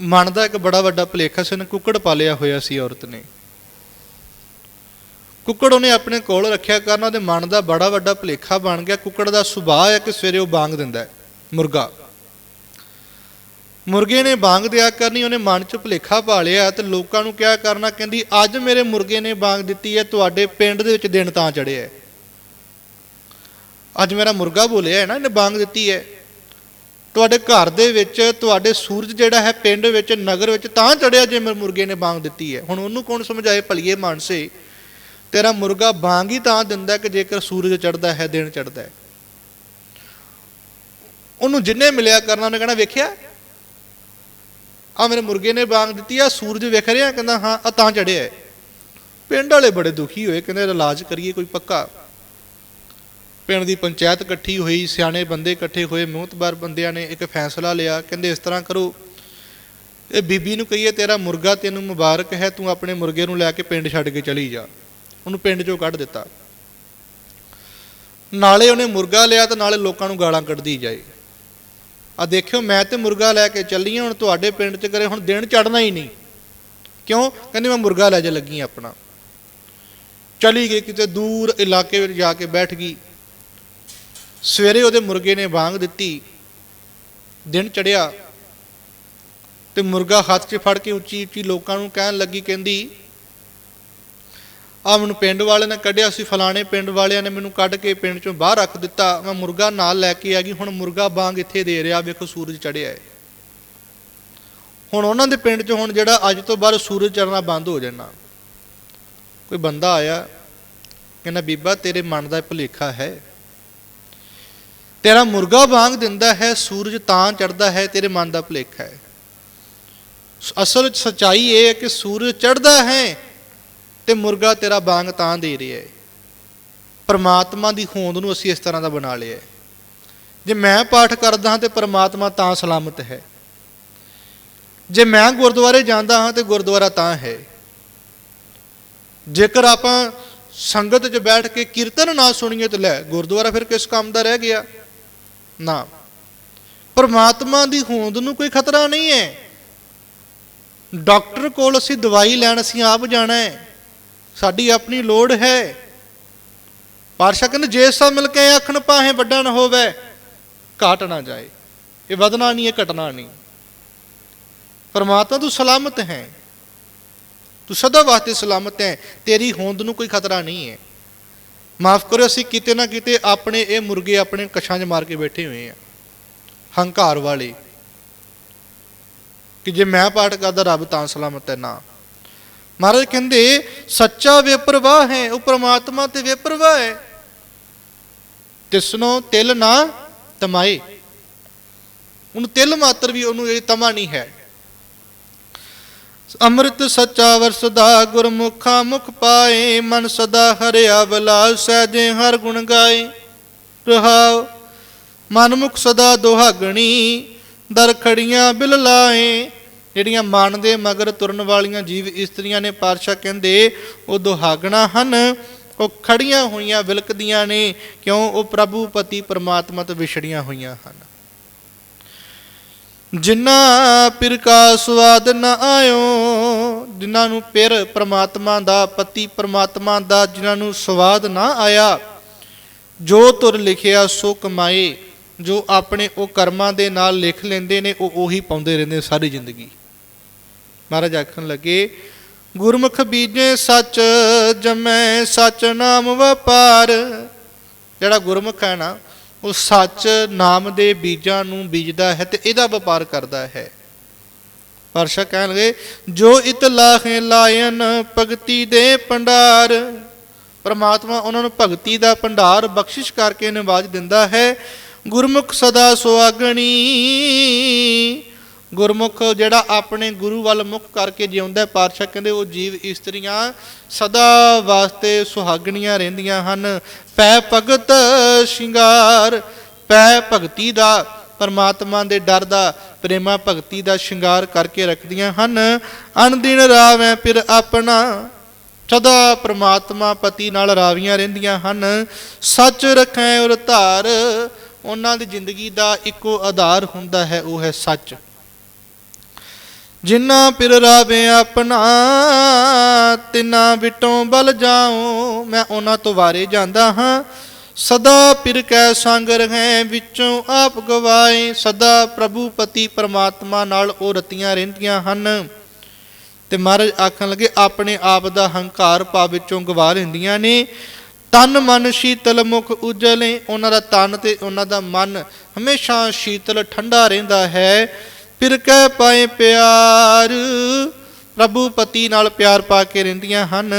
ਮਨ ਦਾ ਇੱਕ ਬੜਾ ਵੱਡਾ ਭੁਲੇਖਾ ਸੀ, ਉਹਨੇ ਕੁੱਕੜ ਪਾਲਿਆ ਹੋਇਆ ਸੀ ਔਰਤ ਨੇ। ਕੁੱਕੜ ਉਹਨੇ ਆਪਣੇ ਕੋਲ ਰੱਖਿਆ ਕਰਨਾ ਉਹਦੇ ਮਨ ਦਾ ਬੜਾ ਵੱਡਾ ਭੁਲੇਖਾ ਬਣ ਗਿਆ। ਕੁੱਕੜ ਦਾ ਸੁਭਾਅ ਹੈ ਕਿ ਸਵੇਰੇ ਉਹ ਬਾਂਗ ਦਿੰਦਾ ਹੈ, ਮੁਰਗਾ। ਮੁਰਗੇ ਨੇ ਬਾਂਗ ਦਿਆ ਕਰਨੀ, ਉਹਨੇ ਮਨ 'ਚ ਭੁਲੇਖਾ ਪਾ ਲਿਆ ਤੇ ਲੋਕਾਂ ਨੂੰ ਕਿਹਾ ਕਰਨਾ, ਕਹਿੰਦੀ, ਅੱਜ ਮੇਰੇ ਮੁਰਗੇ ਨੇ ਬਾਂਗ ਦਿੱਤੀ ਹੈ, ਤੁਹਾਡੇ ਪਿੰਡ ਦੇ ਵਿੱਚ ਦਿਨ ਤਾਂ ਚੜਿਆ ਅੱਜ ਮੇਰਾ ਮੁਰਗਾ ਬੋਲਿਆ ਹੈ ਨਾ, ਇਹਨੇ ਬਾਂਗ ਦਿੱਤੀ ਹੈ। ਤੁਹਾਡੇ ਘਰ ਦੇ ਵਿੱਚ, ਤੁਹਾਡੇ ਸੂਰਜ ਜਿਹੜਾ ਹੈ ਪਿੰਡ ਵਿੱਚ, ਨਗਰ ਵਿੱਚ ਤਾਂ ਚੜਿਆ ਜੇ ਮੇਰੇ ਮੁਰਗੇ ਨੇ ਬਾਂਗ ਦਿੱਤੀ ਹੈ। ਹੁਣ ਉਹਨੂੰ ਕੌਣ ਸਮਝਾਏ? ਭਲੀਏ ਮਾਨਸੇ, ਤੇਰਾ ਮੁਰਗਾ ਬਾਂਗ ਹੀ ਤਾਂ ਦਿੰਦਾ ਕਿ ਜੇਕਰ ਸੂਰਜ ਚੜਦਾ ਹੈ, ਦਿਨ ਚੜਦਾ ਹੈ। ਉਹਨੂੰ ਜਿੰਨੇ ਮਿਲਿਆ ਕਰਨਾ, ਉਹਨੇ ਕਹਿਣਾ, ਵੇਖਿਆ? ਆ ਮੇਰੇ ਮੁਰਗੇ ਨੇ ਬਾਂਗ ਦਿੱਤੀ ਆ ਸੂਰਜ ਵੇਖ ਰਿਹਾ ਕਹਿੰਦਾ, ਹਾਂ ਆ ਤਾਂ ਚੜਿਆ ਹੈ। ਪਿੰਡ ਵਾਲੇ ਬੜੇ ਦੁਖੀ ਹੋਏ, ਕਹਿੰਦੇ ਇਲਾਜ ਕਰੀਏ, ਕੋਈ ਪੱਕਾ ਪਿੰਡ ਦੀ ਪੰਚਾਇਤ ਇਕੱਠੀ ਹੋਈ, ਸਿਆਣੇ ਬੰਦੇ ਇਕੱਠੇ ਹੋਏ, ਮੋਹਤਬਾਰ ਬੰਦਿਆਂ ਨੇ ਇੱਕ ਫੈਸਲਾ ਲਿਆ, ਕਹਿੰਦੇ ਇਸ ਤਰ੍ਹਾਂ ਕਰੋ। ਇਹ ਬੀਬੀ ਨੂੰ ਕਹੀਏ, ਤੇਰਾ ਮੁਰਗਾ ਤੈਨੂੰ ਮੁਬਾਰਕ ਹੈ, ਤੂੰ ਆਪਣੇ ਮੁਰਗੇ ਨੂੰ ਲੈ ਕੇ ਪਿੰਡ ਛੱਡ ਕੇ ਚਲੀ ਜਾ। ਉਹਨੂੰ ਪਿੰਡ ਚੋਂ ਕੱਢ ਦਿੱਤਾ। ਨਾਲੇ ਉਹਨੇ ਮੁਰਗਾ ਲਿਆ ਤੇ ਨਾਲੇ ਲੋਕਾਂ ਨੂੰ ਗਾਲਾਂ ਕੱਢਦੀ ਜਾਏ। ਆ ਦੇਖਿਓ, ਮੈਂ ਤੇ ਮੁਰਗਾ ਲੈ ਕੇ ਚੱਲੀ ਹਾਂ, ਹੁਣ ਤੁਹਾਡੇ ਪਿੰਡ 'ਚ ਕਰੇ, ਹੁਣ ਦਿਨ ਚੜਨਾ ਹੀ ਨਹੀਂ। ਕਿਉਂ? ਕਹਿੰਦੇ ਮੈਂ ਮੁਰਗਾ ਲੈ ਜਾ ਲੱਗੀ ਹਾਂ ਆਪਣਾ। ਚਲੀ ਗਈ, ਕਿਤੇ ਦੂਰ ਇਲਾਕੇ ਵਿੱਚ ਜਾ ਕੇ ਬੈਠ ਗਈ। ਸਵੇਰੇ ਉਹਦੇ ਮੁਰਗੇ ਨੇ ਵਾਂਗ ਦਿੱਤੀ, ਦਿਨ ਚੜਿਆ ਤੇ ਮੁਰਗਾ ਹੱਥ 'ਚ ਫੜ ਕੇ ਉੱਚੀ ਉੱਚੀ ਲੋਕਾਂ ਨੂੰ ਕਹਿਣ ਲੱਗੀ, ਕਹਿੰਦੀ ਆ ਮੈਨੂੰ ਪਿੰਡ ਵਾਲੇ ਨੇ ਕੱਢਿਆ ਸੀ, ਫਲਾਣੇ ਪਿੰਡ ਵਾਲਿਆਂ ਨੇ ਮੈਨੂੰ ਕੱਢ ਕੇ ਪਿੰਡ ਚੋਂ ਬਾਹਰ ਰੱਖ ਦਿੱਤਾ। ਮੈਂ ਮੁਰਗਾ ਨਾਲ ਲੈ ਕੇ ਆ ਗਈ, ਹੁਣ ਮੁਰਗਾ ਬਾਂਗ ਇੱਥੇ ਦੇ ਰਿਹਾ, ਵੇਖੋ ਸੂਰਜ ਚੜਿਆ ਹੈ। ਹੁਣ ਉਹਨਾਂ ਦੇ ਪਿੰਡ 'ਚ ਹੁਣ ਜਿਹੜਾ ਅੱਜ ਤੋਂ ਬਾਅਦ ਸੂਰਜ ਚੜਨਾ ਬੰਦ ਹੋ ਜਾਣਾ। ਕੋਈ ਬੰਦਾ ਆਇਆ, ਕਹਿੰਦਾ, ਬੀਬਾ, ਤੇਰੇ ਮਨ ਦਾ ਭੁਲੇਖਾ ਹੈ। ਤੇਰਾ ਮੁਰਗਾ ਬਾਂਗ ਦਿੰਦਾ ਹੈ, ਸੂਰਜ ਤਾਂ ਚੜਦਾ ਹੈ, ਤੇਰੇ ਮਨ ਦਾ ਭੁਲੇਖਾ ਹੈ। ਅਸਲ ਵਿੱਚ ਸਚਾਈ ਇਹ ਹੈ ਕਿ ਸੂਰਜ ਚੜ੍ਹਦਾ ਹੈ ਤੇ ਮੁਰਗਾ ਤੇਰਾ ਬਾਂਗ ਤਾਂ ਦੇ ਰਿਹਾ ਹੈ। ਪਰਮਾਤਮਾ ਦੀ ਹੋਂਦ ਨੂੰ ਅਸੀਂ ਇਸ ਤਰ੍ਹਾਂ ਦਾ ਬਣਾ ਲਿਆ ਹੈ। ਜੇ ਮੈਂ ਪਾਠ ਕਰਦਾ ਹਾਂ ਤੇ ਪਰਮਾਤਮਾ ਤਾਂ ਸਲਾਮਤ ਹੈ। ਜੇ ਮੈਂ ਗੁਰਦੁਆਰੇ ਜਾਂਦਾ ਹਾਂ ਤੇ ਗੁਰਦੁਆਰਾ ਤਾਂ ਹੈ। ਜੇਕਰ ਆਪਾਂ ਸੰਗਤ 'ਚ ਬੈਠ ਕੇ ਕੀਰਤਨ ਨਾ ਸੁਣੀਏ ਤੇ ਲੈ, ਗੁਰਦੁਆਰਾ ਫਿਰ ਕਿਸ ਕੰਮ ਦਾ ਰਹਿ ਗਿਆ? ਨਾ। ਪਰਮਾਤਮਾ ਦੀ ਹੋਂਦ ਨੂੰ ਕੋਈ ਖਤਰਾ ਨਹੀਂ ਹੈ। ਡਾਕਟਰ ਕੋਲ ਅਸੀਂ ਦਵਾਈ ਲੈਣ ਅਸੀਂ ਆਪ ਜਾਣਾ ਹੈ। ਸਾਡੀ ਆਪਣੀ ਲੋੜ ਹੈ। ਪਾਤਸ਼ਾਹ ਕਹਿੰਦੇ, ਜੇ ਸਭ ਮਿਲ ਕੇ ਆਖਣ ਪਾਹੇ ਵੱਡਾ ਨਾ ਹੋਵੇ, ਘਾਟ ਨਾ ਜਾਏ। ਇਹ ਵਧਣਾ ਨਹੀਂ, ਇਹ ਘਟਣਾ ਨਹੀਂ। ਪਰਮਾਤਮਾ ਤੂੰ ਸਲਾਮਤ ਹੈ। ਤੂੰ ਸਦਾ ਵਾਸਤੇ ਸਲਾਮਤ ਹੈ। ਤੇਰੀ ਹੋਂਦ ਨੂੰ ਕੋਈ ਖਤਰਾ ਨਹੀਂ ਹੈ। ਮਾਫ ਕਰਿਓ, ਅਸੀਂ ਕਿਤੇ ਨਾ ਕਿਤੇ ਆਪਣੇ ਇਹ ਮੁਰਗੇ ਆਪਣੇ ਕਛਾਂ 'ਚ ਮਾਰ ਕੇ ਬੈਠੇ ਹੋਏ ਆ। ਹੰਕਾਰ ਵਾਲੇ। ਕਿ ਜੇ ਮੈਂ ਪਾਠ ਕਰਦਾ, ਰੱਬ ਤਾਂ ਸਲਾਮਤ ਹੈ ਨਾ। ਮਹਾਰਾਜ ਕਹਿੰਦੇ, ਸੱਚਾ ਬੇਪਰਵਾਹ ਹੈ, ਉਹ ਪ੍ਰਮਾਤਮਾ ਤੇ ਬੇਪਰਵਾਹ ਹੈ। ਤਿਸਨੋ ਤਿਲ ਨਾ ਤਮਾਏ। ਉਹਨੂੰ ਤਿਲ ਮਾਤਰ ਵੀ ਉਹਨੂੰ ਇਹ ਤਮਾ ਨਹੀਂ ਹੈ। ਅੰਮ੍ਰਿਤ ਸੱਚਾ ਵਰਸਦਾ, ਗੁਰਮੁਖਾਂ ਮੁਖ ਪਾਏ, ਮਨ ਸਦਾ ਹਰਿਆ ਬਲਾਸ ਸਹਿਜੇ ਹਰ ਗੁਣ ਗਾਏ। ਰਹਾਉ ਮਨਮੁਖ ਸਦਾ ਦੁਹਾਗਣੀ, ਦਰ ਖੜੀਆਂ ਬਿਲ ਲਾਏ। ਜਿਹੜੀਆਂ ਮਨ ਦੇ ਮਗਰ ਤੁਰਨ ਵਾਲੀਆਂ ਜੀਵ ਇਸਤਰੀਆਂ ਨੇ ਪਾਰਸ਼ਾ ਕਹਿੰਦੇ, ਉਹ ਦੁਹਾਗਣਾ ਹਨ। ਉਹ ਖੜੀਆਂ ਹੋਈਆਂ, ਵਿਲਕਦੀਆਂ ਨੇ। ਕਿਉਂ? ਉਹ ਪ੍ਰਭੂ ਪਤੀ ਪਰਮਾਤਮਾ ਤੋਂ ਵਿਛੜੀਆਂ ਹੋਈਆਂ ਹਨ। ਜਿਨ੍ਹਾਂ ਪਿਰ ਕਾ ਸਵਾਦ ਨ ਆਇਓ, ਜਿਨ੍ਹਾਂ ਨੂੰ ਪਿਰ ਪ੍ਰਮਾਤਮਾ ਦਾ, ਪਤੀ ਪ੍ਰਮਾਤਮਾ ਦਾ, ਜਿਨ੍ਹਾਂ ਨੂੰ ਸਵਾਦ ਨਾ ਆਇਆ, ਜੋ ਤੁਰ ਲਿਖਿਆ ਸੋ ਕਮਾਏ, ਜੋ ਆਪਣੇ ਉਹ ਕਰਮਾਂ ਦੇ ਨਾਲ ਲਿਖ ਲੈਂਦੇ ਨੇ, ਉਹ ਉਹੀ ਪਾਉਂਦੇ ਰਹਿੰਦੇ ਸਾਰੀ ਜ਼ਿੰਦਗੀ। ਮਹਾਰਾਜ ਆਖਣ ਲੱਗੇ, ਗੁਰਮੁਖ ਬੀਜੇ ਸੱਚ, ਜਮੈ ਸੱਚ ਨਾਮ ਵਪਾਰ। ਜਿਹੜਾ ਗੁਰਮੁਖ ਹੈ ਨਾ ਉਹ ਸੱਚ ਨਾਮ ਦੇ ਬੀਜਾਂ ਨੂੰ ਬੀਜਦਾ ਹੈ ਤੇ ਇਹਦਾ ਵਪਾਰ ਕਰਦਾ ਹੈ। ਪਰਸ਼ਾ ਕਹਿਣ ਲਗੇ, ਜੋ ਇਤਲਾਹੇ ਲਾਇਨ ਭਗਤੀ ਦੇ ਭੰਡਾਰ, ਪਰਮਾਤਮਾ ਉਹਨਾਂ ਨੂੰ ਭਗਤੀ ਦਾ ਭੰਡਾਰ ਬਖਸ਼ਿਸ਼ ਕਰਕੇ ਨਿਵਾਜ ਦਿੰਦਾ ਹੈ। ਗੁਰਮੁਖ ਸਦਾ ਸੁਆਗਣੀ ਗੁਰਮੁਖ ਜਿਹੜਾ ਆਪਣੇ ਗੁਰੂ ਵੱਲ ਮੁਖ ਕਰਕੇ ਜਿਉਂਦਾ ਪਾਤਸ਼ਾਹ ਕਹਿੰਦੇ ਉਹ ਜੀਵ ਇਸਤਰੀਆਂ ਸਦਾ ਵਾਸਤੇ ਸੁਹਾਗਣੀਆਂ ਰਹਿੰਦੀਆਂ ਹਨ। ਪੈ ਭਗਤ ਸ਼ਿੰਗਾਰ, ਪੈ ਭਗਤੀ ਦਾ ਪਰਮਾਤਮਾ ਦੇ ਡਰ ਦਾ, ਪ੍ਰੇਮਾ ਭਗਤੀ ਦਾ ਸ਼ਿੰਗਾਰ ਕਰਕੇ ਰੱਖਦੀਆਂ ਹਨ। ਅਨਦਿਨ ਰਾਵੈ ਫਿਰ ਆਪਣਾ ਸਦਾ ਪ੍ਰਮਾਤਮਾ ਪਤੀ ਨਾਲ ਰਾਵੀਆਂ ਰਹਿੰਦੀਆਂ ਹਨ। ਸੱਚ ਰੱਖੈ ਔਰ ਧਾਰ, ਉਹਨਾਂ ਦੀ ਜ਼ਿੰਦਗੀ ਦਾ ਇੱਕੋ ਆਧਾਰ ਹੁੰਦਾ ਹੈ, ਉਹ ਹੈ ਸੱਚ। ਜਿਨ੍ਹਾਂ ਪਿਰ ਰਾਵੇ ਆਪਣਾ, ਤਿਨਾਂ ਵਿਟੋਂ ਬਲ ਜਾਉ, ਮੈਂ ਉਹਨਾਂ ਤੋਂ ਵਾਰੇ ਜਾਂਦਾ ਹਾਂ। ਸਦਾ ਪਿਰ ਕੈ ਸੰਗ ਰਹੈ ਵਿੱਚੋਂ ਆਪ ਗਵਾਏ, ਸਦਾ ਪ੍ਰਭੂ ਪਤੀ ਪਰਮਾਤਮਾ ਨਾਲ ਉਹ ਰਤੀਆਂ ਰਹਿੰਦੀਆਂ ਹਨ। ਤੇ ਮਹਾਰਾਜ ਆਖਣ ਲੱਗੇ, ਆਪਣੇ ਆਪ ਦਾ ਹੰਕਾਰ ਪਾ ਵਿੱਚੋਂ ਗਵਾ ਲੈਂਦੀਆਂ ਨੇ। ਤਨ ਮਨ ਸ਼ੀਤਲ ਮੁਖ ਉਜਲੇ, ਉਹਨਾਂ ਦਾ ਤਨ ਤੇ ਉਹਨਾਂ ਦਾ ਮਨ ਹਮੇਸ਼ਾ ਸ਼ੀਤਲ, ਠੰਡਾ ਰਹਿੰਦਾ ਹੈ। ਫਿਰ ਕਹਿ ਪਾਏ ਪਿਆਰ, ਪ੍ਰਭੂ ਪਤੀ ਨਾਲ ਪਿਆਰ ਪਾ ਕੇ ਰਹਿੰਦੀਆਂ ਹਨ।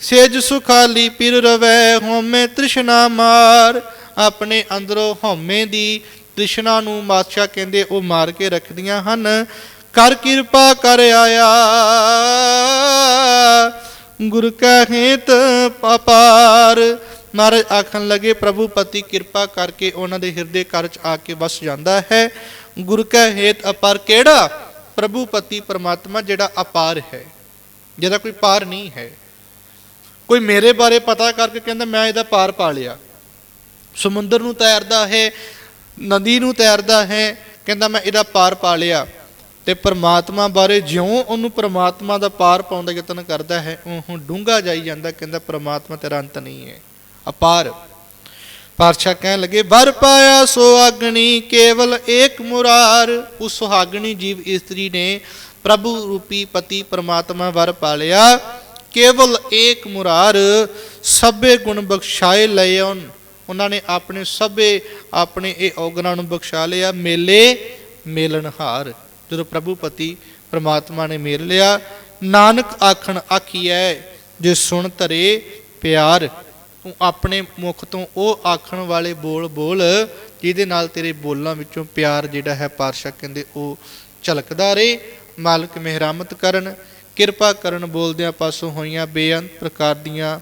ਸੇਜ ਸੁਖਾਲੀ ਪਿਰ ਰਵੈ, ਹਉਮੈ ਤ੍ਰਿਸ਼ਨਾ ਮਾਰ। ਆਪਣੇ ਅੰਦਰੋਂ ਹਉਮੈ ਦੀ ਤ੍ਰਿਸ਼ਨਾ ਨੂੰ ਮਾਤਸ਼ਾਹ ਕਹਿੰਦੇ ਉਹ ਮਾਰ ਕੇ ਰੱਖਦੀਆਂ ਹਨ। ਕਰ ਕਿਰਪਾ ਕਰ ਆਇਆ, ਗੁਰ ਕਹਿਤ ਪਾਪਾਰ ਮਹਾਰਾਜ ਆਖਣ ਲਗੇ, ਪ੍ਰਭੂ ਪਤੀ ਕਿਰਪਾ ਕਰਕੇ ਉਹਨਾਂ ਦੇ ਹਿਰਦੇ ਘਰ ਚ ਆ ਕੇ ਵਸ ਜਾਂਦਾ ਹੈ। ਗੁਰ ਕਾ ਹੇਤ ਅਪਾਰ ਕਿਹੜਾ? ਪ੍ਰਭੂ ਪਤੀ ਪਰਮਾਤਮਾ ਜਿਹੜਾ ਅਪਾਰ ਹੈ। ਜਿਹਦਾ ਕੋਈ ਪਾਰ ਨਹੀਂ ਹੈ। ਕੋਈ ਮੇਰੇ ਬਾਰੇ ਪਤਾ ਕਰਕੇ ਕਹਿੰਦਾ, ਮੈਂ ਇਹਦਾ ਪਾਰ ਪਾ ਲਿਆ ਸਮੁੰਦਰ ਨੂੰ ਤੈਰਦਾ ਹੈ, ਨਦੀ ਨੂੰ ਤੈਰਦਾ ਹੈ, ਕਹਿੰਦਾ ਮੈਂ ਇਹਦਾ ਪਾਰ ਪਾ ਲਿਆ ਤੇ ਪਰਮਾਤਮਾ ਬਾਰੇ ਜਿਉਂ ਉਹਨੂੰ ਪਰਮਾਤਮਾ ਦਾ ਪਾਰ ਪਾਉਣ ਦਾ ਯਤਨ ਕਰਦਾ ਹੈ ਉਹ ਡੂੰਘਾ ਜਾਈ ਜਾਂਦਾ, ਕਹਿੰਦਾ ਪਰਮਾਤਮਾ ਤੇਰਾ ਅੰਤ ਨਹੀਂ ਹੈ। ਅਪਾਰ। ਪਾਤਸ਼ਾਹ ਕਹਿਣ ਲੱਗੇ, ਵਰ ਪਾਇਆ ਸੁਹਾਗਣੀ ਕੇਵਲ ਏਕ ਮੁਰਾਰ। ਉਸ ਸੁਹਾਗਣੀ ਜੀਵ ਇਸਤਰੀ ਨੇ ਪ੍ਰਭੂ ਰੂਪੀ ਪਤੀ ਪਰਮਾਤਮਾ ਵਰ ਪਾਲਿਆ ਕੇਵਲ ਏਕ ਮੁਰਾਰ, ਸਭੇ ਗੁਣ ਬਖਸ਼ਾਏ ਲਿਓਨ ਉਹਨਾਂ ਨੇ ਆਪਣੇ ਸਭੇ, ਆਪਣੇ ਇਹ ਔਗਣਾਂ ਨੂੰ ਬਖਸ਼ਾ ਲਿਆ, ਮੇਲੇ ਮੇਲਨਹਾਰ ਜਦੋਂ ਪ੍ਰਭੂ ਪਤੀ ਪ੍ਰਮਾਤਮਾ ਨੇ ਮੇਲ ਲਿਆ, ਨਾਨਕ ਆਖਣ ਆਖੀਐ ਜੇ ਸੁਣ ਧਰੇ ਪਿਆਰ। ਤੂੰ ਆਪਣੇ ਮੁਖ ਤੋਂ ਉਹ ਆਖਣ ਵਾਲੇ ਬੋਲ ਬੋਲ ਜਿਹਦੇ ਨਾਲ ਤੇਰੇ ਬੋਲਾਂ ਵਿੱਚੋਂ ਪਿਆਰ ਜਿਹੜਾ ਹੈ ਪਾਰਸ਼ਾ ਕਹਿੰਦੇ ਉਹ ਝਲਕਦਾ ਰਹੇ। ਮਾਲਕ ਮਿਹਰਮਤ ਕਰਨ, ਕਿਰਪਾ ਕਰਨ ਬੋਲਦਿਆਂ ਪਾਸੋਂ ਹੋਈਆਂ ਬੇਅੰਤ ਪ੍ਰਕਾਰ ਦੀਆਂ